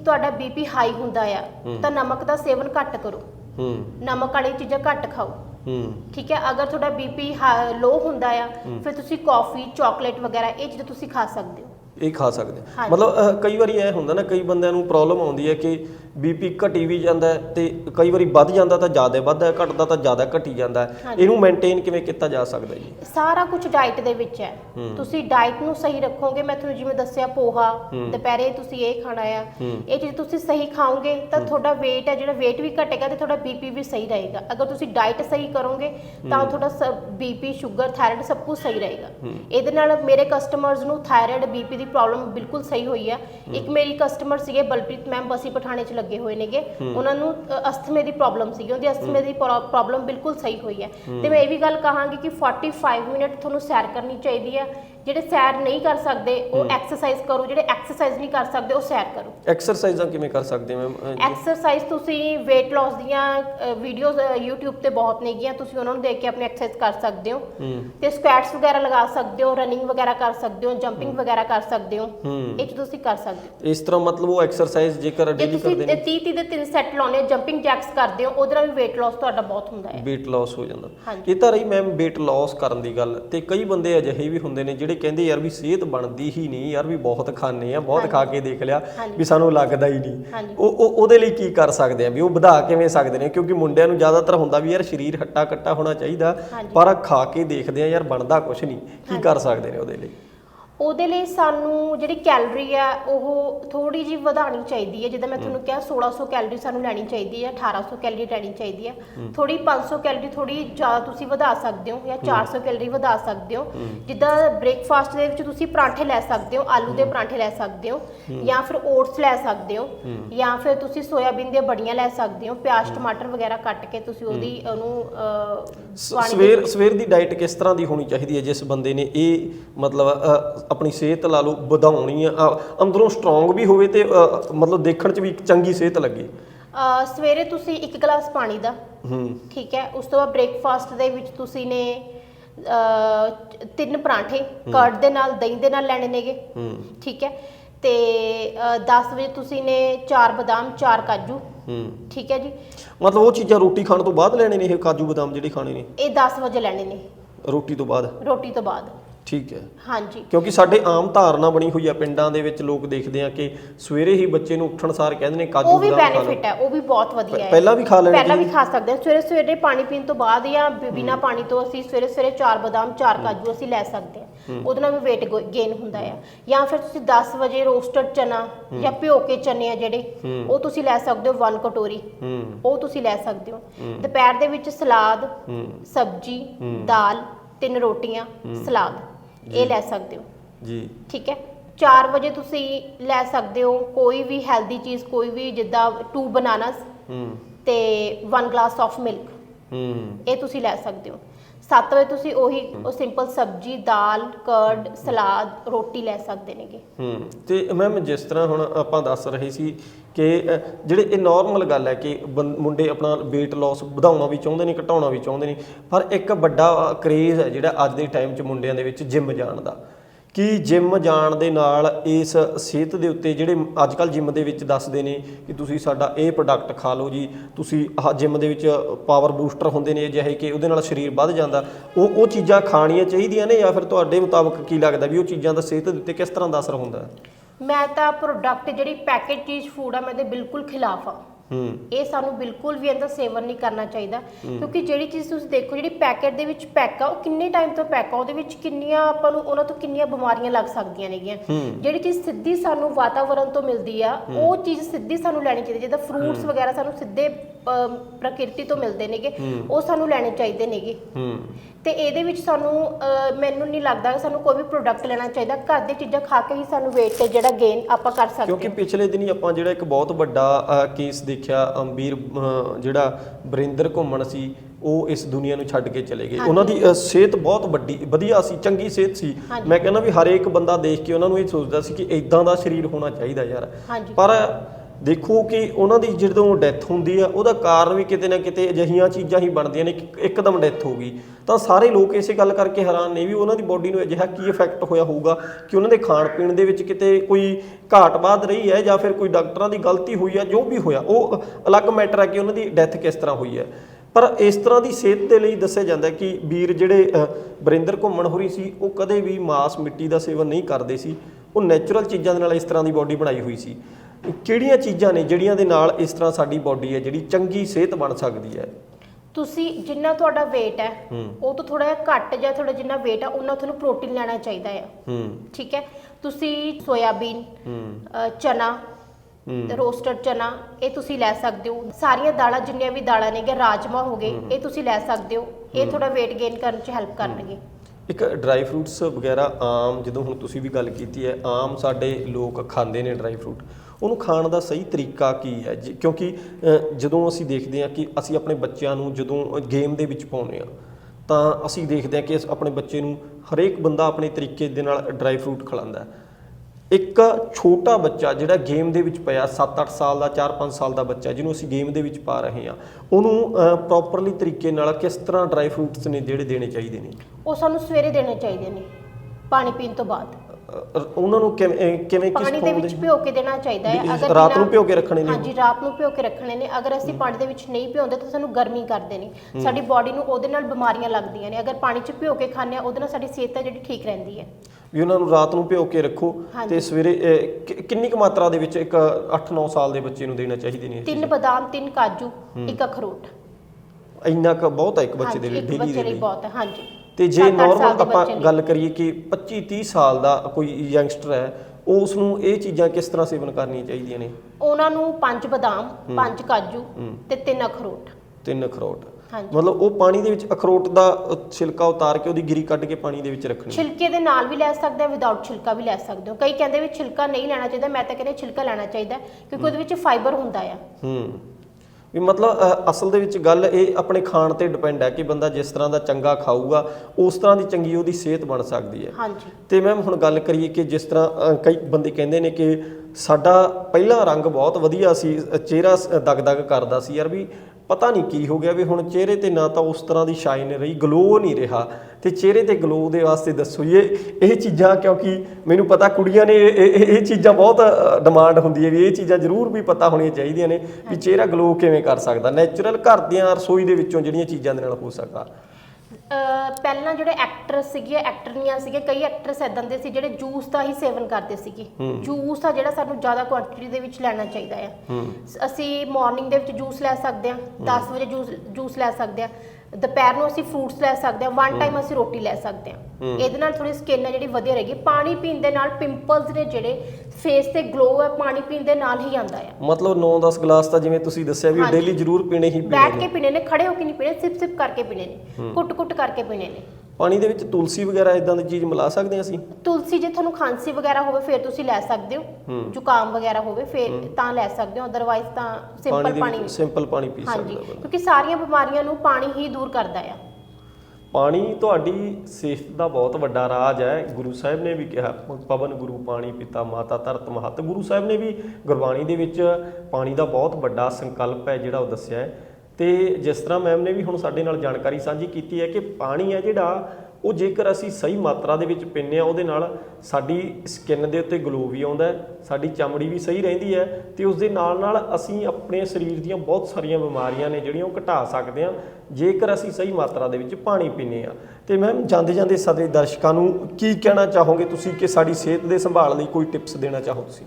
ਤੁਹਾਡਾ ਬੀਪੀ ਹਾਈ ਹੁੰਦਾ ਆ ਤਾਂ ਨਮਕ ਦਾ ਸੇਵਨ ਘੱਟ ਕਰੋ। ਹੂੰ। ਨਮਕ ਵਾਲੀ ਚੀਜ਼ਾਂ ਘੱਟ ਖਾਓ। ਹੂੰ। ਠੀਕ ਹੈ ਅਗਰ ਤੁਹਾਡਾ ਬੀਪੀ ਲੋ ਹੁੰਦਾ ਆ ਫਿਰ ਤੁਸੀਂ ਕਾਫੀ ਚਾਕਲੇਟ ਵਗੈਰਾ ਇਹ ਚੀਜ਼ਾਂ ਤੁਸੀਂ ਖਾ ਸਕਦੇ ਹੋ। ਇਹ ਖਾ ਸਕਦੇ ਹਾਂ। ਮਤਲਬ ਅਹ, ਕਈ ਵਾਰੀ ਐ ਹੁੰਦਾ ਨਾ ਕਈ ਬੰਦਿਆਂ ਨੂੰ ਪ੍ਰੋਬਲਮ ਆਉਂਦੀ ਹੈ ਕਿ ਬੀਪੀ ਘਟੀ ਵੀ ਜਾਂਦਾ ਹੈ ਤੇ ਕਈ ਵਾਰੀ ਵੱਧ ਜਾਂਦਾ ਤਾਂ ਜ਼ਿਆਦਾ ਵੱਧਦਾ ਹੈ ਘਟਦਾ ਤਾਂ ਜ਼ਿਆਦਾ ਘਟੀ ਜਾਂਦਾ ਹੈ। ਹਾਂਜੀ। ਇਹਨੂੰ ਮੇਨਟੇਨ ਕਿਵੇਂ ਕੀਤਾ ਜਾ ਸਕਦਾ ਜੀ? ਸਾਰਾ ਕੁਝ ਡਾਈਟ ਦੇ ਵਿੱਚ ਹੈ। ਤੁਸੀਂ ਡਾਈਟ ਨੂੰ ਸਹੀ ਰੱਖੋਗੇ ਮੈਂ ਤੁਹਾਨੂੰ ਜਿਵੇਂ ਦੱਸਿਆ ਪੋਹਾ ਦੁਪਹਿਰੇ ਤੁਸੀਂ ਇਹ ਖਾਣਾ ਆ। ਇਹ ਚੀਜ਼ ਤੁਸੀਂ ਸਹੀ ਖਾਓਗੇ ਤਾਂ ਤੁਹਾਡਾ weight ਹੈ ਜਿਹੜਾ weight ਵੀ ਘਟੇਗਾ ਤੇ ਤੁਹਾਡਾ ਬੀਪੀ ਵੀ ਸਹੀ ਰਹੇਗਾ। ਅਗਰ ਤੁਸੀਂ ਡਾਈਟ ਸਹੀ ਕਰੋਗੇ ਤਾਂ ਤੁਹਾਡਾ ਬੀਪੀ ਸ਼ੂਗਰ ਥਾਇਰਾਇਡ ਸਭ ਕੁਝ ਸਹੀ ਰਹੇਗਾ। ਇਹਦੇ ਨਾਲ ਮੇਰੇ ਕਸਟਮਰਸ ਨੂੰ ਥਾਇਰਾਇਡ ਬੀਪੀ ਦੀ ਪ੍ਰੋਬਲਮ ਬਿਲਕੁਲ ਸਹੀ ਹੋਈ ਹੈ। ਇੱਕ ਮੇਰੀ ਕਸਟਮਰ ਸੀਗੇ ਬਲਪ੍ਰੀਤ ਮੈਮ ਬਸੀ ਪਠਾਣੇ 'ਚ ਲੱਗੇ ਹੋਏ ਨੇਗੇ। ਉਹਨਾਂ ਨੂੰ ਅ, ਅਸਥਮੇ ਦੀ ਪ੍ਰੋਬਲਮ ਸੀਗੀ। ਉਹਦੀ ਅਸਥਮੇ ਦੀ ਪ੍ਰੋਬਲਮ ਬਿਲਕੁਲ ਸਹੀ ਹੋਈ ਹੈ। ਤੇ ਮੈਂ ਇਹ ਵੀ ਗੱਲ ਕਹਾਂਗੀ ਕਿ 45 ਮਿੰਟ ਤੁਹਾਨੂੰ ਸੈਰ ਕਰਨੀ ਚਾਹੀਦੀ ਹੈ। ਜਿਹੜੇ ਸੈਰ ਨਹੀਂ ਕਰ ਸਕਦੇ ਉਹ ਐਕਸਰਸਾਈਜ਼ ਕਰੋ ਜਿਹੜੇ ਐਕਸਰਸਾਈਜ਼ ਨਹੀਂ ਕਰ ਸਕਦੇ ਉਹ ਸੈਰ ਕਰੋ। ਐਕਸਰਸਾਈਜ਼ਾਂ ਕਿਵੇਂ ਕਰ ਸਕਦੇ ਮੈਮ? ਐਕਸਰਸਾਈਜ਼ ਤੁਸੀਂ weight loss ਦੀਆਂ ਵੀਡੀਓਜ਼ YouTube ਤੇ ਬਹੁਤ ਨੇਗੀਆਂ ਤੁਸੀਂ ਉਹਨਾਂ ਨੂੰ ਦੇਖ ਕੇ ਆਪਣੀ ਐਕਸਰਸਾਈਜ਼ ਕਰ ਸਕਦੇ ਹੋ। ਤੇ ਸਕੁਐਟਸ ਵਗੈਰਾ ਲਗਾ ਸਕਦੇ ਹੋ ਰਨਿੰਗ ਵਗੈਰਾ ਕਰ ਸਕਦੇ ਹੋ ਜੰਪਿੰਗ ਵਗੈਰਾ ਕਰ ਸਕਦੇ ਹੋ ਇਹ 'ਚ ਤੁਸੀਂ ਕਰ ਸਕਦੇ ਹੋ। ਇਸ ਤਰ੍ਹਾਂ ਮਤਲਬ ਉਹ ਐਕਸਰਸਾਈਜ਼ ਜੇਕਰ ਡੇਲੀ ਤੁਸੀਂ ਕਰਦੇ ਨੇ? 30 30 ਦੇ ਤਿੰਨ ਸੈੱਟ ਲਾਉਨੇ ਜੰਪਿੰਗ ਜੈਕਸ ਕਰਦੇ ਹੋ ਉਹਦੇ ਨਾਲ ਵੀ weight loss ਤੁਹਾਡਾ ਬਹੁਤ ਹੁੰਦਾ ਹੈ। Weight loss ਹੋ ਜਾਂਦਾ। ਇਹ ਤਾਂ ਰਹੀ ਮੈਮ weight loss ਕਰਨ ਦੀ ਗੱਲ ਤੇ ਕਈ ਬੰਦੇ ਅਜਿਹੇ ਵੀ ਹੁੰਦੇ ਨੇ ਜਿਹੜੇ ਜਿਹੜੇ ਕਹਿੰਦੇ ਯਾਰ ਵੀ ਸਿਹਤ ਬਣਦੀ ਹੀ ਨਹੀਂ ਯਾਰ ਵੀ ਬਹੁਤ ਖਾਣੇ ਆ ਬਹੁਤ ਖਾ ਕੇ ਦੇਖ ਲਿਆ। ਵੀ ਸਾਨੂੰ ਲੱਗਦਾ ਹੀ ਨਹੀਂ। ਉਹ ਉਹ- ਉਹਦੇ ਲਈ ਕੀ ਕਰ ਸਕਦੇ ਆ ਵੀ ਉਹ ਵਧਾ ਕਿਵੇਂ ਸਕਦੇ ਨੇ? ਕਿਉਂਕਿ ਮੁੰਡਿਆਂ ਨੂੰ ਜ਼ਿਆਦਾਤਰ ਹੁੰਦਾ ਵੀ ਯਾਰ ਸਰੀਰ ਹੱਟਾ ਕੱਟਾ ਹੋਣਾ ਚਾਹੀਦਾ। ਪਰ ਖਾ ਕੇ ਦੇਖਦੇ ਆ ਯਾਰ ਬਣਦਾ ਕੁਝ ਨਹੀਂ। ਕੀ ਕਰ ਸਕਦੇ ਨੇ ਉਹਦੇ ਲਈ? ਉਹਦੇ ਲਈ ਸਾਨੂੰ ਜਿਹੜੀ ਕੈਲਰੀ ਆ ਉਹ ਥੋੜੀ ਜੀ ਵਧਾਣੀ ਚਾਹੀਦੀ ਹੈ। ਜਿੱਦਾਂ ਮੈਂ ਤੁਹਾਨੂੰ ਕਿਹਾ 1600 ਕੈਲਰੀ ਸਾਨੂੰ ਲੈਣੀ ਚਾਹੀਦੀ ਹੈ 1800 ਕੈਲਰੀ ਲੈਣੀ ਚਾਹੀਦੀ ਹੈ। ਥੋੜੀ 500 ਕੈਲਰੀ ਥੋੜੀ ਜ਼ਿਆਦਾ ਤੁਸੀਂ ਵਧਾ ਸਕਦੇ ਹੋ ਜਾਂ 400 ਕੈਲਰੀ ਵਧਾ ਸਕਦੇ ਹੋ। ਜਿੱਦਾਂ ਬ੍ਰੇਕਫਾਸਟ ਦੇ ਵਿੱਚ ਤੁਸੀਂ ਪਰਾਂਠੇ ਲੈ ਸਕਦੇ ਹੋ ਆਲੂ ਦੇ ਪਰਾਂਠੇ ਲੈ ਸਕਦੇ ਹੋ ਜਾਂ ਫਿਰ ਓਟਸ ਲੈ ਸਕਦੇ ਹੋ ਜਾਂ ਫਿਰ ਤੁਸੀਂ ਸੋਇਆਬੀਨ ਦੀਆਂ ਬੜੀਆਂ ਲੈ ਸਕਦੇ ਹੋ। ਪਿਆਜ਼ ਟਮਾਟਰ ਵਗੈਰਾ ਕੱਟ ਕੇ ਤੁਸੀਂ ਉਹਦੀ ਉਹਨੂੰ ਸਵੇਰ ਸਵੇਰ ਦੀ ਡਾਈਟ ਕਿਸ ਤਰ੍ਹਾਂ ਦੀ ਹੋਣੀ ਚਾਹੀਦੀ ਹੈ? ਜਿਸ ਬੰਦੇ ਨੇ ਇਹ ਮਤਲਬ ਆਪਣੀ ਸਿਹਤ ਲਾ ਲਓ ਵਧਾਉਣੀ ਆ। ਅ, ਅੰਦਰੋਂ ਸਟਰੋਂਗ ਵੀ ਹੋਵੇ ਤੇ ਅ, ਮਤਲਬ ਦੇਖਣ 'ਚ ਵੀ ਇੱਕ ਚੰਗੀ ਸਿਹਤ ਲੱਗੇ। ਅਹ, ਸਵੇਰੇ ਤੁਸੀਂ ਇੱਕ ਗਲਾਸ ਪਾਣੀ ਦਾ ਹੂੰ। ਠੀਕ ਹੈ? ਉਸ ਤੋਂ ਬਾਅਦ ਬ੍ਰੇਕਫਾਸਟ ਦੇ ਵਿੱਚ ਤੁਸੀਂ ਨੇ ਅਹ, ਤਿੰਨ ਪਰਾਂਠੇ ਕਰਡ ਦੇ ਨਾਲ ਦਹੀਂ ਦੇ ਨਾਲ ਲੈਣੇ ਨੇਗੇ। ਹੂੰ। ਠੀਕ ਹੈ? ਤੇ 10 ਵਜੇ ਤੁਸੀਂ ਨੇ ਚਾਰ ਬਦਾਮ ਚਾਰ ਕਾਜੂ। ਹੂੰ। ਠੀਕ ਹੈ ਜੀ? ਮਤਲਬ ਉਹ ਚੀਜ਼ਾਂ ਰੋਟੀ ਖਾਣ ਤੋਂ ਬਾਅਦ ਲੈਣੇ ਨੇ ਇਹ ਕਾਜੂ ਬਦਾਮ ਜਿਹੜੇ ਖਾਣੇ ਨੇ? ਇਹ 10 ਵਜੇ ਲੈਣੇ ਨੇ। ਰੋਟੀ ਤੋਂ ਬਾਅਦ? ਰੋਟੀ ਤੋਂ ਬਾਅਦ। ਠੀਕ ਹੈ। ਹਾਂਜੀ। ਕਿਉਂਕਿ ਸਾਡੇ ਆਮ ਧਾਰਨਾ ਬਣੀ ਹੋਈ ਆ ਪਿੰਡਾਂ ਦੇ ਵਿੱਚ ਲੋਕ ਦੇਖਦੇ ਆ ਕਿ ਸਵੇਰੇ ਹੀ ਬੱਚੇ ਨੂੰ ਉੱਠਣ ਸਾਰ ਕਹਿੰਦੇ ਨੇ ਕਾਜੂ ਉਹ ਵੀ ਬਦਾਮ ਖਾ ਲਓ। ਬੈਨੀਫਿਟ ਹੈ ਉਹ ਵੀ ਬਹੁਤ ਵਧੀਆ ਹੈ। ਪਹਿਲਾਂ ਵੀ ਖਾ ਲੈਣੇ ਪਹਿਲਾਂ ਵੀ ਖਾ ਸਕਦੇ ਹਾਂ। ਸਵੇਰੇ ਸਵੇਰੇ ਪਾਣੀ ਪੀਣ ਤੋਂ ਬਾਅਦ ਜਾਂ ਬਿ- ਬਿਨਾਂ ਪਾਣੀ ਤੋਂ ਅਸੀਂ ਸਵੇਰੇ ਸਵੇਰੇ ਚਾਰ ਬਦਾਮ ਚਾਰ ਕਾਜੂ ਅਸੀਂ ਲੈ ਸਕਦੇ ਹਾਂ। ਉਹਦੇ ਨਾਲ ਵੀ weight ਗੇਨ ਹੁੰਦਾ ਆ ਜਾਂ ਫਿਰ ਤੁਸੀਂ 10 ਵਜੇ ਰੋਸਟਡ ਚਨਾ ਜਾਂ ਭਿਓ ਕੇ ਚਨੇ ਆ ਜਿਹੜੇ ਉਹ ਤੁਸੀਂ ਲੈ ਸਕਦੇ ਹੋ 1 ਕਟੋਰੀ। ਹੂੰ। ਉਹ ਤੁਸੀਂ ਲੈ ਸਕਦੇ ਹੋ। ਦੁਪਹਿਰ ਦੇ ਵਿੱਚ ਸਲਾਦ ਹੂੰ। ਸਬਜੀ ਦਾਲ ਤਿੰਨ ਰੋਟੀਆਂ ਸਲਾਦ। ਇਹ ਲੈ ਸਕਦੇ ਹੋ। ਜੀ। ਠੀਕ ਹੈ? 4 ਵਜੇ ਤੁਸੀਂ ਲੈ ਸਕਦੇ ਹੋ ਕੋਈ ਵੀ ਹੈਲਦੀ ਚੀਜ਼ ਕੋਈ ਵੀ ਜਿੱਦਾਂ 2 ਬਨਾਨਾਸ ਹੂੰ। ਤੇ 1 ਗਲਾਸ ਆਫ ਮਿਲਕ ਹੂੰ। ਇਹ ਤੁਸੀਂ ਲੈ ਸਕਦੇ ਹੋ। 7 ਵਜੇ ਤੁਸੀਂ ਉਹੀ ਉਹ ਸਿੰਪਲ ਸਬਜੀ ਦਾਲ ਕਰਡ ਸਲਾਦ ਰੋਟੀ ਲੈ ਸਕਦੇ ਨੇਗੇ। ਹੂੰ। ਤੇ ਮੈਮ ਜਿਸ ਤਰ੍ਹਾਂ ਹੁਣ ਆਪਾਂ ਦੱਸ ਰਹੇ ਸੀ ਕਿ ਅ, ਜਿਹੜੇ ਇਹ ਨਾਰਮਲ ਗੱਲ ਹੈ ਕਿ ਬੰ- ਮੁੰਡੇ ਆਪਣਾ weight loss ਵਧਾਉਣਾ ਵੀ ਚਾਹੁੰਦੇ ਨੇ ਘਟਾਉਣਾ ਵੀ ਚਾਹੁੰਦੇ ਨੇ ਪਰ ਇੱਕ ਵੱਡਾ ਕਰੇਜ਼ ਹੈ ਜਿਹੜਾ ਅੱਜ ਦੇ ਟਾਈਮ 'ਚ ਮੁੰਡਿਆਂ ਦੇ ਵਿੱਚ ਜਿਮ ਜਾਣ ਦਾ। ਕਿ ਜਿਮ ਜਾਣ ਦੇ ਨਾਲ ਇਸ ਸਿਹਤ ਦੇ ਉੱਤੇ ਜਿਹੜੇ ਅੱਜ ਕੱਲ ਜਿਮ ਦੇ ਵਿੱਚ ਦੱਸਦੇ ਨੇ ਕਿ ਤੁਸੀਂ ਸਾਡਾ ਇਹ ਪ੍ਰੋਡਕਟ ਖਾ ਲਓ ਜੀ, ਤੁਸੀਂ ਆਹ ਜਿਮ ਦੇ ਵਿੱਚ ਪਾਵਰ ਬੂਸਟਰ ਹੁੰਦੇ ਨੇ ਜਿਹੇ ਕਿ ਉਹਦੇ ਨਾਲ ਸਰੀਰ ਵੱਧ ਜਾਂਦਾ। ਉਹ ਉਹ ਚੀਜ਼ਾਂ ਖਾਣੀਆਂ ਚਾਹੀਦੀਆਂ ਨੇ ਜਾਂ ਫਿਰ ਤੁਹਾਡੇ ਮੁਤਾਬਕ ਕੀ ਲੱਗਦਾ ਵੀ ਉਹ ਚੀਜ਼ਾਂ ਦਾ ਸਿਹਤ ਦੇ ਉੱਤੇ ਕਿਸ ਤਰ੍ਹਾਂ ਦਾ ਅਸਰ ਹੁੰਦਾ? ਹੈ ਮੈਂ ਤਾਂ ਪ੍ਰੋਡਕਟ ਜਿਹੜੀ ਪੈਕੇਜ ਚੀਜ਼ ਫੂਡ ਆ, ਮੈਂ ਤੇ ਬਿਲਕੁਲ ਖਿਲਾਫ ਆ। ਇਹ ਸਾਨੂੰ ਬਿਲਕੁਲ ਵੀ ਇਹਦਾ ਸੇਵਨ ਨਹੀਂ ਕਰਨਾ ਚਾਹੀਦਾ। ਕਿਉਂਕਿ ਜਿਹੜੀ ਚੀਜ਼ ਤੁਸੀਂ ਦੇਖੋ ਜਿਹੜੀ ਪੈਕੇਟ ਦੇ ਵਿੱਚ ਪੈਕ ਆ ਉਹ ਕਿੰਨੇ ਟਾਈਮ ਤੋਂ ਪੈਕ ਆ? ਉਹਦੇ ਵਿੱਚ ਕਿੰਨੀਆਂ ਆਪਾਂ ਨੂੰ ਉਹਨਾਂ ਤੋਂ ਕਿੰਨੀਆਂ ਬਿਮਾਰੀਆਂ ਲੱਗ ਸਕਦੀਆਂ ਨੇਗੀਆਂ। ਜਿਹੜੀ ਚੀਜ਼ ਸਿੱਧੀ ਸਾਨੂੰ ਵਾਤਾਵਰਣ ਤੋਂ ਮਿਲਦੀ ਆ ਉਹ ਚੀਜ਼ ਸਿੱਧੀ ਸਾਨੂੰ ਲੈਣੀ ਚਾਹੀਦੀ ਜਿੱਦਾਂ ਫਰੂਟਸ ਵਗੈਰਾ ਸਾਨੂੰ ਸਿੱਧੇ ਪ੍ਰਕਿਰਤੀ ਤੋਂ ਮਿਲਦੇ ਨੇਗੇ ਉਹ ਸਾਨੂੰ ਲੈਣੇ ਚਾਹੀਦੇ ਨੇਗੇ। ਹੂੰ। ਤੇ ਇਹਦੇ ਵਿੱਚ ਸਾਨੂੰ ਅਹ, ਮੈਨੂੰ ਨਹੀਂ ਲੱਗਦਾ ਕਿ ਸਾਨੂੰ ਕੋਈ ਵੀ ਪ੍ਰੋਡਕਟ ਲੈਣਾ ਚਾਹੀਦਾ। ਘਰ ਦੀਆਂ ਚੀਜ਼ਾਂ ਖਾ ਕੇ ਹੀ ਸਾਨੂੰ weight ਜਿਹੜਾ ਗੇਨ ਆਪਾਂ ਕਰ ਸਕਦੇ ਕਿਉਂਕਿ ਪਿਛਲੇ ਦਿਨੀ ਆਪਾਂ ਜਿਹੜਾ ਇੱਕ ਬਹੁਤ ਵੱਡਾ ਕੇਸ ਦੇਖਿਆ ਅੰਬੀਰ ਅ, ਜਿਹੜਾ ਬਰਿੰਦਰ ਘੁੰਮਣ ਸੀ ਉਹ ਇਸ ਦੁਨੀਆ ਨੂੰ ਛੱਡ ਕੇ ਚਲੇ ਗਏ। ਉਹਨਾਂ ਦੀ ਅ, ਸਿਹਤ ਬਹੁਤ ਵੱਡੀ ਵਧੀਆ ਸੀ ਚੰਗੀ ਸਿਹਤ ਸੀ। ਮੈਂ ਕਹਿੰਦਾ ਵੀ ਹਰੇਕ ਬੰਦਾ ਦੇਖ ਕੇ ਉਹਨਾਂ ਨੂੰ ਇਹ ਸੋਚਦਾ ਸੀ ਕਿ ਇਦਾਂ ਦਾ ਸਰੀਰ ਹੋਣਾ ਚਾਹੀਦਾ ਯਾਰ। ਹਾਂਜੀ। ਪਰ ਦੇਖੋ ਕਿ ਉਹਨਾਂ ਦੀ ਜਦੋਂ ਡੈਥ ਹੁੰਦੀ ਆ ਉਹਦਾ ਕਾਰਨ ਵੀ ਕਿਤੇ ਨਾ ਕਿਤੇ ਅਜਿਹੀਆਂ ਚੀਜ਼ਾਂ ਹੀ ਬਣਦੀਆਂ ਨੇ ਕਿ ਇੱਕਦਮ ਡੈਥ ਹੋ ਗਈ। ਤਾਂ ਸਾਰੇ ਲੋਕ ਇਸੇ ਗੱਲ ਕਰਕੇ ਹੈਰਾਨ ਨੇ ਵੀ ਉਹਨਾਂ ਦੀ ਬੋਡੀ ਨੂੰ ਅਜਿਹਾ ਕੀ ਇਫੈਕਟ ਹੋਇਆ ਹੋਊਗਾ ਕਿ ਉਹਨਾਂ ਦੇ ਖਾਣ ਪੀਣ ਦੇ ਵਿੱਚ ਕਿਤੇ ਕੋਈ ਘਾਟ ਬਾਦ ਰਹੀ ਹੈ ਜਾਂ ਫਿਰ ਕੋਈ ਡਾਕਟਰਾਂ ਦੀ ਗਲਤੀ ਹੋਈ ਹੈ ਜੋ ਵੀ ਹੋਇਆ ਉਹ ਅਲੱਗ ਮੈਟਰ ਹੈ ਕਿ ਉਹਨਾਂ ਦੀ ਡੈਥ ਕਿਸ ਤਰ੍ਹਾਂ ਹੋਈ ਹੈ। ਪਰ ਇਸ ਤਰ੍ਹਾਂ ਦੀ ਸਿਹਤ ਦੇ ਲਈ ਦੱਸਿਆ ਜਾਂਦਾ ਕਿ ਵੀਰ ਜਿਹੜੇ ਅ, ਬਰਿੰਦਰ ਘੁੰਮਣ ਹੋਰੀ ਸੀ ਉਹ ਕਦੇ ਵੀ ਮਾਸ ਮਿੱਟੀ ਦਾ ਸੇਵਨ ਨਹੀਂ ਕਰਦੇ ਸੀ। ਉਹ ਨੈਚੁਰਲ ਚੀਜ਼ਾਂ ਦੇ ਨਾਲ ਇਸ ਤਰ੍ਹਾਂ ਦੀ ਬਾਡੀ ਬਣਾਈ ਹੋਈ ਸੀ। ਕਿਹੜੀਆਂ ਚੀਜ਼ਾਂ ਨੇ ਜਿਹੜੀਆਂ ਦੇ ਨਾਲ ਇਸ ਤਰ੍ਹਾਂ ਸਾਡੀ ਬਾਡੀ ਹੈ ਜਿਹੜੀ ਚੰਗੀ ਸਿਹਤ ਬਣ ਸਕਦੀ ਹੈ? ਤੁਸੀਂ ਜਿੰਨਾ ਤੁਹਾਡਾ weight ਹੈ ਉਹ ਤੋਂ ਥੋੜਾ ਜਿਹਾ ਘੱਟ ਜਾਂ ਥੋੜਾ ਜਿੰਨਾ weight ਹੈ ਉਹਨਾਂ ਤੁਹਾਨੂੰ ਪ੍ਰੋਟੀਨ ਲੈਣਾ ਚਾਹੀਦਾ ਹੈ ਹੂੰ। ਠੀਕ ਹੈ? ਤੁਸੀਂ ਸੋਇਆਬੀਨ ਚਨਾ ਹੂੰ। ਰੋਸਟਡ ਚਨਾ ਇਹ ਤੁਸੀਂ ਲੈ ਸਕਦੇ ਹੋ। ਸਾਰੀਆਂ ਦਾਲਾਂ ਜਿੰਨੀਆਂ ਵੀ ਦਾਲਾਂ ਨੇਗੇ ਰਾਜਮਾ ਹੋ ਗਏ ਇਹ ਤੁਸੀਂ ਲੈ ਸਕਦੇ ਹੋ। ਇਹ ਥੋੜਾ weight gain ਕਰਨ 'ਚ ਹੈਲਪ ਕਰਨਗੇ। ਇੱਕ ਡਰਾਈ ਫਰੂਟਸ ਵਗੈਰਾ ਆਮ ਜਦੋਂ ਹੁਣ ਤੁਸੀਂ ਵੀ ਗੱਲ ਕੀਤੀ ਹੈ ਆਮ ਸਾਡੇ ਲੋਕ ਖਾਂਦੇ ਨੇ ਡਰਾਈ ਫਰੂਟ ਉਹਨੂੰ ਖਾਣ ਦਾ ਸਹੀ ਤਰੀਕਾ ਕੀ ਹੈ? ਜੀ- ਕਿਉਂਕਿ ਜਦੋਂ ਅਸੀਂ ਦੇਖਦੇ ਹਾਂ ਕਿ ਅਸੀਂ ਆਪਣੇ ਬੱਚਿਆਂ ਨੂੰ ਜਦੋਂ ਗੇਮ ਦੇ ਵਿੱਚ ਪਾਉਂਦੇ ਆ ਤਾਂ ਅਸੀਂ ਦੇਖਦੇ ਹਾਂ ਕਿ ਅਸ- ਆਪਣੇ ਬੱਚੇ ਨੂੰ ਹਰੇਕ ਬੰਦਾ ਆਪਣੇ ਤਰੀਕੇ ਦੇ ਨਾਲ ਡਰਾਈ ਫਰੂਟ ਖਿਲਾਉਂਦਾ ਇੱਕ ਛੋਟਾ ਬੱਚਾ ਜਿਹੜਾ ਗੇਮ ਦੇ ਵਿੱਚ ਪਿਆ 7-8 ਸਾਲ ਦਾ 4-5 ਸਾਲ ਦਾ ਬੱਚਾ, ਜਿਹਨੂੰ ਅਸੀਂ ਗੇਮ ਦੇ ਵਿੱਚ ਪਾ ਰਹੇ ਹਾਂ, ਉਹਨੂੰ ਪ੍ਰੋਪਰਲੀ ਤਰੀਕੇ ਨਾਲ ਕਿਸ ਤਰ੍ਹਾਂ ਡਰਾਈ ਫਰੂਟਸ ਨੇ ਜਿਹੜੇ ਦੇਣੇ ਚਾਹੀਦੇ ਨੇ? ਉਹ ਸਾਨੂੰ ਸਵੇਰੇ ਦੇਣੇ ਚਾਹੀਦੇ ਨੇ, ਪਾਣੀ ਪੀਣ ਤੋਂ ਬਾਅਦ। ਅ, ਉਹਨਾਂ ਨੂੰ ਕਿਵੇਂ ਕਿਵੇਂ ਕਿਸ ਪਾਣੀ ਦੇ ਵਿੱਚ ਭਿਓ ਕੇ ਦੇਣਾ ਚਾਹੀਦਾ ਹੈ। ਵੀ ਅਗਰ ਰਾਤ ਨੂੰ ਬਿਨਾਂ- ਭਿਓ ਕੇ ਰੱਖਣੇ ਨੇ? ਹਾਂਜੀ ਰਾਤ ਨੂੰ ਭਿਓ ਕੇ ਰੱਖਣੇ ਨੇ। ਅਗਰ ਅਸੀਂ ਪਾਣੀ ਦੇ ਵਿੱਚ ਨਹੀਂ ਭਿਉਂਦੇ ਤਾਂ ਸਾਨੂੰ ਗਰਮੀ ਕਰਦੇ ਨੇ। ਸਾਡੀ ਬਾਡੀ ਨੂੰ ਉਹਦੇ ਨਾਲ ਬਿਮਾਰੀਆਂ ਲੱਗਦੀਆਂ ਨੇ। ਅਗਰ ਪਾਣੀ 'ਚ ਭਿਓ ਕੇ ਖਾਂਦੇ ਆ ਉਹਦੇ ਨਾਲ ਸਾਡੀ ਸਿਹਤ ਹੈ ਜਿਹੜੀ ਠੀਕ ਰਹਿੰਦੀ ਹੈ। ਵੀ ਉਹਨਾਂ ਨੂੰ ਰਾਤ ਨੂੰ ਭਿਓ ਕੇ ਰੱਖੋ। ਤੇ ਸਵੇਰੇ ਅ, ਕਿ- ਕਿੰਨੀ ਕੁ ਮਾਤਰਾ ਦੇ ਵਿੱਚ ਇੱਕ 8-9 ਸਾਲ ਦੇ ਬੱਚੇ ਨੂੰ ਦੇਣਾ ਚਾਹੀਦੇ ਨੇ ਇਹ ਤਿੰਨ? ਬਦਾਮ ਤਿੰਨ ਕਾਜੂ ਇੱਕ ਅਖਰੋਟ। ਇੰਨਾ ਕੁ ਬਹੁਤ ਹੈ ਇੱਕ ਬੱਚੇ ਦੇ ਹਾਂਜੀ ਲਈ ਇੱਕ ਡੇਲੀ ਬੱਚੇ ਦੇ ਲਈ ਲਈ। ਬਹੁਤ ਹੈ। ਹਾਂਜੀ। ਤੇ ਜੇ ਸੱਤ ਅੱਠ ਸਾਲ ਨਾਰਮਲ ਦੇ ਆਪਾਂ ਬੱਚੇ ਲਈ। ਗੱਲ ਕਰੀਏ ਕਿ 25-30 ਸਾਲ ਦਾ ਕੋਈ ਯੰਗਸਟਰ ਹੈ ਉਸ ਨੂੰ ਇਹ ਚੀਜ਼ਾਂ ਕਿਸ ਤਰ੍ਹਾਂ ਸੇਵਨ ਕਰਨੀਆਂ ਚਾਹੀਦੀਆਂ ਨੇ? ਉਹਨਾਂ ਨੂੰ ਪੰਜ ਬਦਾਮ ਪੰਜ ਕਾਜੂ ਤੇ ਤਿੰਨ ਅਖਰੋਟ। ਤਿੰਨ ਅਖਰੋਟ। ਹਾਂਜੀ। ਮਤਲਬ ਉਹ ਪਾਣੀ ਦੇ ਵਿੱਚ ਅਖਰੋਟ ਦਾ ਅ, ਛਿਲਕਾ ਉਤਾਰ ਕੇ ਉਹਦੀ ਗਿਰੀ ਕੱਢ ਕੇ ਪਾਣੀ ਦੇ ਵਿੱਚ ਰੱਖਣੀ। ਛਿਲਕੇ ਦੇ ਨਾਲ ਵੀ ਲੈ ਸਕਦੇ ਆ ਵਿਦਆਊਟ ਛਿਲਕਾ ਵੀ ਲੈ ਸਕਦੇ ਹੋ। ਕਈ ਕਹਿੰਦੇ ਵੀ ਛਿਲਕਾ ਨਹੀਂ ਲੈਣਾ ਚਾਹੀਦਾ ਮੈਂ ਤਾਂ ਕਹਿੰਦੀ ਛਿਲਕਾ ਲੈਣਾ ਚਾਹੀਦਾ ਕਿਉਂਕਿ ਉਹਦੇ ਵਿੱਚ ਫਾਈਬਰ ਹੁੰਦਾ ਆ। ਹੂੰ। ਵੀ ਮਤਲਬ ਅਸਲ ਦੇ ਵਿੱਚ ਗੱਲ ਇਹ ਆਪਣੇ ਖਾਣ ਤੇ ਡਿਪੈਂਡ ਹੈ ਕਿ ਬੰਦਾ ਜਿਸ ਤਰ੍ਹਾਂ ਦਾ ਚੰਗਾ ਖਾਊਗਾ ਉਸ ਤਰ੍ਹਾਂ ਦੀ ਚੰਗੀ ਉਹਦੀ ਸਿਹਤ ਬਣ ਸਕਦੀ ਹੈ। ਹਾਂਜੀ। ਤੇ ਮੈਮ ਹੁਣ ਗੱਲ ਕਰੀਏ ਕਿ ਜਿਸ ਤਰ੍ਹਾਂ ਕਈ ਬੰਦੇ ਕਹਿੰਦੇ ਨੇ ਕਿ ਸਾਡਾ ਪਹਿਲਾ ਰੰਗ ਬਹੁਤ ਵਧੀਆ ਸੀ ਚਿਹਰਾ ਦਗਦਗ ਕਰਦਾ ਸੀ ਯਾਰ ਵੀ ਪਤਾ ਨਹੀਂ ਕੀ ਹੋ ਗਿਆ ਵੀ ਹੁਣ ਚਿਹਰੇ ਤੇ ਨਾ ਤਾਂ ਉਸ ਤਰ੍ਹਾਂ ਦੀ ਸ਼ਾਈਨ ਰਹੀ ਗਲੋ ਨਹੀਂ ਰਿਹਾ। ਤੇ ਚਿਹਰੇ ਤੇ ਗਲੋ ਦੇ ਵਾਸਤੇ ਦੱਸੋ ਜੀ, ਇਹ ਇਹ ਚੀਜ਼ਾਂ ਕਿਉਂਕਿ ਮੈਨੂੰ ਪਤਾ ਕੁੜੀਆਂ ਨੇ ਇਹ- ਇਹ ਚੀਜ਼ਾਂ ਬਹੁਤ ਡਿਮਾਂਡ ਹੁੰਦੀ ਹੈ ਵੀ ਇਹ ਚੀਜ਼ਾਂ ਜ਼ਰੂਰ ਵੀ ਪਤਾ ਹੋਣੀਆਂ ਚਾਹੀਦੀਆਂ ਨੇ ਵੀ ਚਿਹਰਾ ਗਲੋ ਕਿਵੇਂ ਕਰ ਸਕਦਾ। ਨੈਚੁਰਲ ਘਰ ਦੀਆਂ ਰਸੋਈ ਦੇ ਵਿੱਚੋਂ ਜਿਹੜੀਆਂ ਚੀਜ਼ਾਂ ਦੇ ਨਾਲ ਹੋ ਸਕਦਾ। ਪਹਿਲਾਂ ਜਿਹੜੇ ਐਕਟਰ ਸੀਗੇ ਐਕਟਰਨੀਆਂ ਸੀਗੇ ਕਈ ਐਕਟਰਸ ਐਦਾਂ ਦੇ ਸੀ ਜਿਹੜੇ ਜੂਸ ਦਾ ਹੀ ਸੇਵਨ ਕਰਦੇ ਸੀਗੇ। ਜੂਸ ਆ ਜਿਹੜਾ ਸਾਨੂੰ ਜ਼ਿਆਦਾ ਕੁਆਂਟੀਟੀ ਦੇ ਵਿੱਚ ਲੈਣਾ ਚਾਹੀਦਾ ਆ। ਅਸੀਂ ਮਾਰਨਿੰਗ ਦੇ ਵਿੱਚ ਜੂਸ ਲੈ ਸਕਦੇ ਆ 10 ਵਜੇ ਜੂਸ ਜੂਸ ਲੈ ਸਕਦੇ ਆ ਦੁਪਹਿਰ ਨੂੰ ਅਸੀਂ ਫਰੂਟਸ ਲੈ ਸਕਦੇ ਆ ਵਨ ਟਾਈਮ ਅਸੀਂ ਰੋਟੀ ਲੈ ਸਕਦੇ ਆ ਇਹਦੇ ਨਾਲ ਥੋੜੀ ਸਕਿਨ ਹੈ ਜਿਹੜੀ ਵਧੀਆ ਰਹੇਗੀ। ਪਾਣੀ ਪੀਣ ਦੇ ਨਾਲ ਪਿੰਪਲਸ ਨੇ ਜਿਹੜੇ ਫੇਸ ਤੇ ਗਲੋ ਹੈ ਪਾਣੀ ਪੀਣ ਦੇ ਨਾਲ ਹੀ ਆਉਂਦਾ ਆ ਮਤਲਬ 9-10 ਗਲਾਸ ਤਾਂ ਜਿਵੇਂ ਤੁਸੀਂ ਦੱਸਿਆ ਵੀ। ਡੇਲੀ ਜ਼ਰੂਰ ਪੀਣੇ ਹੀ ਪੀਣੇ ਬੈਠ ਕੇ ਪੀਣੇ ਨੇ ਖੜੇ ਹੋ ਕੇ ਨਹੀਂ ਪੀਣੇ ਸਿਪ ਸਿਪ ਕਰਕੇ ਪੀਣੇ ਨੇ। ਕੁੱਟ ਕੁੱਟ ਕਰਕੇ ਪੀਣੇ ਨੇ। ਪਾਣੀ ਦੇ ਵਿੱਚ ਤੁਲਸੀ ਵਗੈਰਾ ਇਦਾਂ ਦੀ ਚੀਜ਼ ਮਿਲਾ ਸਕਦੇ ਹਾਂ ਅਸੀਂ? ਤੁਲਸੀ ਜੇ ਤੁਹਾਨੂੰ ਖਾਂਸੀ ਵਗੈਰਾ ਹੋਵੇ ਫਿਰ ਤੁਸੀਂ ਲੈ ਸਕਦੇ ਹੋ। ਜ਼ੁਕਾਮ ਵਗੈਰਾ ਹੋਵੇ ਫਿਰ ਤਾਂ ਲੈ ਸਕਦੇ ਹੋ। ਅਦਰਵਾਈਜ਼ ਤਾਂ ਸਿੰਪਲ ਦੇ ਪਾਣੀ ਵਿੱਚ ਸਿੰਪਲ ਪਾਣੀ ਪੀ ਹਾਂਜੀ ਸਕਦਾ ਬੰਦਾ ਕਿਉਂਕਿ ਸਾਰੀਆਂ ਬਿਮਾਰੀਆਂ ਨੂੰ ਪਾਣੀ ਹੀ ਦੂਰ ਕਰਦਾ ਆ। ਪਾਣੀ ਤੁਹਾਡੀ ਸਿਹਤ ਦਾ ਬਹੁਤ ਵੱਡਾ ਰਾਜ ਹੈ। ਗੁਰੂ ਸਾਹਿਬ ਨੇ ਵੀ ਕਿਹਾ ਪਵਨ ਗੁਰੂ ਪਾਣੀ ਪਿਤਾ ਮਾਤਾ ਧਰਤ ਮਹਤ। ਗੁਰੂ ਸਾਹਿਬ ਨੇ ਵੀ ਗੁਰਬਾਣੀ ਦੇ ਵਿੱਚ ਪਾਣੀ ਦਾ ਬਹੁਤ ਵੱਡਾ ਸੰਕਲਪ ਹੈ ਜਿਹੜਾ ਉਹ ਦੱਸਿਆ ਹੈ। ਤੇ ਜਿਸ ਤਰ੍ਹਾਂ ਮੈਮ ਨੇ ਵੀ ਹੁਣ ਸਾਡੇ ਨਾਲ ਜਾਣਕਾਰੀ ਸਾਂਝੀ ਕੀਤੀ ਹੈ ਕਿ ਪਾਣੀ ਹੈ ਜਿਹੜਾ, ਉਹ ਜੇਕਰ ਅਸੀਂ ਸਹੀ ਮਾਤਰਾ ਦੇ ਵਿੱਚ ਪੀਂਦੇ ਆ ਉਹਦੇ ਨਾਲ ਸਾਡੀ ਸਕਿਨ ਦੇ ਉੱਤੇ ਗਲੋ ਵੀ ਆਉਂਦਾ ਸਾਡੀ ਚਮੜੀ ਵੀ ਸਹੀ ਰਹਿੰਦੀ ਹੈ ਤੇ ਉਸ ਦੇ ਨਾਲ ਨਾਲ ਅਸੀਂ ਆਪਣੇ ਸਰੀਰ ਦੀਆਂ ਬਹੁਤ ਸਾਰੀਆਂ ਬਿਮਾਰੀਆਂ ਨੇ ਜਿਹੜੀਆਂ ਉਹ ਘਟਾ ਸਕਦੇ ਹਾਂ, ਜੇਕਰ ਅਸੀਂ ਸਹੀ ਮਾਤਰਾ ਦੇ ਵਿੱਚ ਪਾਣੀ ਪੀਂਦੇ ਆ ਤੇ ਮੈਮ ਜਾਂਦੇ ਜਾਂਦੇ ਸਾਡੇ ਦਰਸ਼ਕਾਂ ਨੂੰ ਕੀ ਕਹਿਣਾ ਚਾਹੋਗੇ ਤੁਸੀਂ ਕਿ ਸਾਡੀ ਸਿਹਤ ਦੇ ਸੰਭਾਲ ਲਈ ਕੋਈ ਟਿਪਸ ਦੇਣਾ ਚਾਹੋ ਤੁਸੀਂ?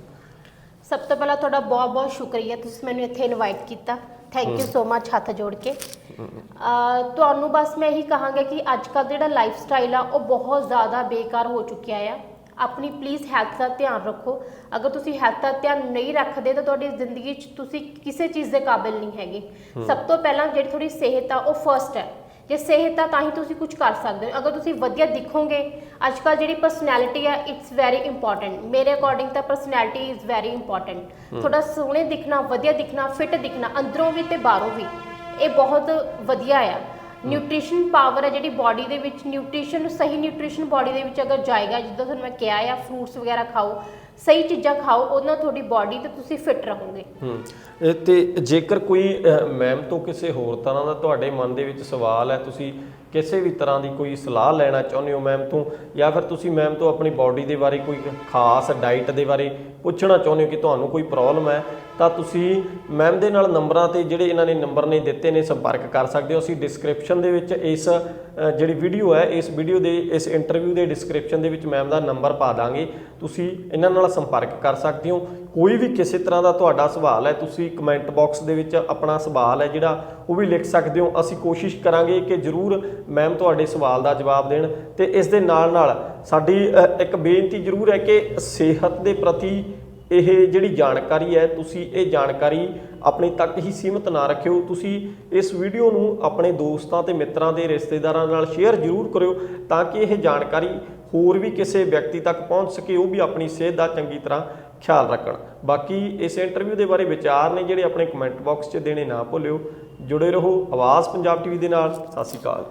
ਸਭ ਤੋਂ ਪਹਿਲਾਂ ਤੁਹਾਡਾ ਬਹੁਤ ਬਹੁਤ ਸ਼ੁਕਰੀਆ ਤੁਸੀਂ ਮੈਨੂੰ ਇੱਥੇ ਇਨਵਾਈਟ ਕੀਤਾ। ਥੈਂਕ ਯੂ ਸੋ ਮੱਚ ਹੱਥ ਜੋੜ ਕੇ। ਤੁਹਾਨੂੰ ਬਸ ਮੈਂ ਇਹੀ ਕਹਾਂਗਾ ਕਿ ਅੱਜ ਕੱਲ੍ਹ ਜਿਹੜਾ ਲਾਈਫ ਸਟਾਈਲ ਆ ਉਹ ਬਹੁਤ ਜ਼ਿਆਦਾ ਬੇਕਾਰ ਹੋ ਚੁੱਕਿਆ ਆ। ਆਪਣੀ ਪਲੀਜ਼ ਹੈਲਥ ਦਾ ਧਿਆਨ ਰੱਖੋ। ਅਗਰ ਤੁਸੀਂ ਹੈਲਥ ਦਾ ਧਿਆਨ ਨਹੀਂ ਰੱਖਦੇ ਤਾਂ ਤੁਹਾਡੀ ਜ਼ਿੰਦਗੀ 'ਚ ਤੁਸੀਂ ਕਿਸੇ ਚੀਜ਼ ਦੇ ਕਾਬਿਲ ਨਹੀਂ ਹੈਗੇ। ਸਭ ਤੋਂ ਪਹਿਲਾਂ ਜਿਹੜੀ ਤੁਹਾਡੀ ਸਿਹਤ ਆ ਉਹ ਫਰਸਟ ਹੈ। ਜੇ ਸਿਹਤ ਆ ਤਾਂ ਹੀ ਤੁਸੀਂ ਕੁਝ ਕਰ ਸਕਦੇ ਹੋ। ਅਗਰ ਤੁਸੀਂ ਵਧੀਆ ਦਿਖੋਗੇ ਅੱਜ ਕੱਲ੍ਹ ਜਿਹੜੀ ਪਰਸਨੈਲਿਟੀ ਆ ਇਟਸ ਵੈਰੀ ਇੰਪੋਰਟੈਂਟ ਮੇਰੇ ਅਕੋਰਡਿੰਗ ਤਾਂ ਪਰਸਨੈਲਿਟੀ ਇਜ਼ ਵੈਰੀ ਇੰਪੋਰਟੈਂਟ ਥੋੜਾ ਸੋਹਣੇ ਦਿਖਣਾ ਵਧੀਆ ਦਿਖਣਾ ਫਿਟ ਦਿਖਣਾ ਅੰਦਰੋਂ ਵੀ ਤੇ ਬਾਹਰੋਂ ਵੀ ਇਹ ਬਹੁਤ ਵਧੀਆ ਆ। ਨਿਊਟ੍ਰੀਸ਼ਨ ਪਾਵਰ ਹੈ ਜਿਹੜੀ ਬਾਡੀ ਦੇ ਵਿੱਚ ਨਿਊਟ੍ਰੀਸ਼ਨ ਸਹੀ ਨਿਊਟ੍ਰੀਸ਼ਨ ਬਾਡੀ ਦੇ ਵਿੱਚ ਅਗਰ ਜਾਏਗਾ ਜਿੱਦਾਂ ਤੁਹਾਨੂੰ ਮੈਂ ਕਿਹਾ ਆ ਫਰੂਟਸ ਵਗੈਰਾ ਖਾਓ ਸਹੀ ਚੀਜ਼ਾਂ ਖਾਓ ਉਹਦੇ ਨਾਲ ਤੁਹਾਡੀ ਬਾਡੀ ਤੇ ਤੁਸੀਂ ਫਿਟ ਰਹੋਗੇ। ਹੂੰ। ਇਹ ਤੇ ਜੇਕਰ ਕੋਈ ਮੈਮ ਤੋਂ ਕਿਸੇ ਹੋਰ ਤਰ੍ਹਾਂ ਦਾ ਤੁਹਾਡੇ ਮਨ ਦੇ ਵਿੱਚ ਸਵਾਲ ਹੈ, ਤੁਸੀਂ ਕਿਸੇ ਵੀ ਤਰ੍ਹਾਂ ਦੀ ਕੋਈ ਸਲਾਹ ਲੈਣਾ ਚਾਹੁੰਦੇ ਹੋ ਮੈਮ ਤੋਂ, ਜਾਂ ਫਿਰ ਤੁਸੀਂ ਮੈਮ ਤੋਂ ਆਪਣੀ ਬਾਡੀ ਦੇ ਬਾਰੇ ਕੋਈ ਖਾਸ ਡਾਈਟ ਦੇ ਬਾਰੇ ਪੁੱਛਣਾ ਚਾਹੁੰਦੇ ਹੋ ਕਿ ਤੁਹਾਨੂੰ ਕੋਈ ਪ੍ਰੋਬਲਮ ਹੈ, ਤਾਂ ਤੁਸੀਂ ਮੈਮ ਦੇ ਨਾਲ ਨੰਬਰਾਂ ਤੇ ਜਿਹੜੇ ਇਹਨਾਂ ਨੇ ਨੰਬਰ ਨੇ ਦਿੱਤੇ ਨੇ ਸੰਪਰਕ ਕਰ ਸਕਦੇ ਹੋ। ਅਸੀਂ ਡਿਸਕ੍ਰਿਪਸ਼ਨ ਦੇ ਵਿੱਚ ਇਸ ਜਿਹੜੀ ਵੀਡੀਓ ਹੈ, ਇਸ ਵੀਡੀਓ ਦੇ, ਇਸ ਇੰਟਰਵਿਊ ਦੇ ਡਿਸਕ੍ਰਿਪਸ਼ਨ ਦੇ ਵਿੱਚ ਮੈਮ ਦਾ ਨੰਬਰ ਪਾ ਦਾਂਗੇ। ਤੁਸੀਂ ਇਹਨਾਂ ਨਾਲ ਸੰਪਰਕ ਕਰ ਸਕਦੇ ਹੋ। ਕੋਈ ਵੀ ਕਿਸੇ ਤਰ੍ਹਾਂ ਦਾ ਤੁਹਾਡਾ ਸਵਾਲ ਹੈ, ਤੁਸੀਂ ਕਮੈਂਟ ਬਾਕਸ ਦੇ ਵਿੱਚ ਆਪਣਾ ਸਵਾਲ ਹੈ ਜਿਹੜਾ, ਉਹ ਵੀ ਲਿਖ ਸਕਦੇ ਹੋ। ਅਸੀਂ ਕੋਸ਼ਿਸ਼ ਕਰਾਂਗੇ ਕਿ ਜਰੂਰ ਮੈਮ ਤੁਹਾਡੇ ਸਵਾਲ ਦਾ ਜਵਾਬ ਦੇਣ ਤੇ ਇਸ ਦੇ ਨਾਲ ਨਾਲ ਸਾਡੀ ਇੱਕ ਬੇਨਤੀ ਜਰੂਰ ਹੈ ਕਿ ਸਿਹਤ ਦੇ ਪ੍ਰਤੀ ਇਹ ਜਿਹੜੀ ਜਾਣਕਾਰੀ ਹੈ, ਤੁਸੀਂ ਇਹ ਜਾਣਕਾਰੀ ਆਪਣੇ ਤੱਕ ਹੀ ਸੀਮਿਤ ਨਾ ਰੱਖਿਓ। ਤੁਸੀਂ ਇਸ ਵੀਡੀਓ ਨੂੰ ਆਪਣੇ ਦੋਸਤਾਂ ਤੇ ਮਿੱਤਰਾਂ ਦੇ ਰਿਸ਼ਤੇਦਾਰਾਂ ਨਾਲ ਸ਼ੇਅਰ ਜ਼ਰੂਰ ਕਰਿਓ ਤਾਂ ਕਿ ਇਹ ਜਾਣਕਾਰੀ ਹੋਰ ਵੀ ਕਿਸੇ ਵਿਅਕਤੀ ਤੱਕ ਪਹੁੰਚ ਸਕੇ, ਉਹ ਵੀ ਆਪਣੀ ਸਿਹਤ ਦਾ ਚੰਗੀ ਤਰ੍ਹਾਂ ਖਿਆਲ ਰੱਖਣ। ਬਾਕੀ ਇਸ ਇੰਟਰਵਿਊ ਦੇ ਬਾਰੇ ਵਿਚਾਰ ਨੇ ਜਿਹੜੇ ਆਪਣੇ ਕਮੈਂਟ ਬਾਕਸ 'ਚ ਦੇਣੇ ਨਾ ਭੁੱਲਿਓ। ਜੁੜੇ ਰਹੋ ਆਵਾਜ਼ ਪੰਜਾਬ ਟੀਵੀ ਦੇ ਨਾਲ। ਸਤਿ ਸ਼੍ਰੀ ਅਕਾਲ।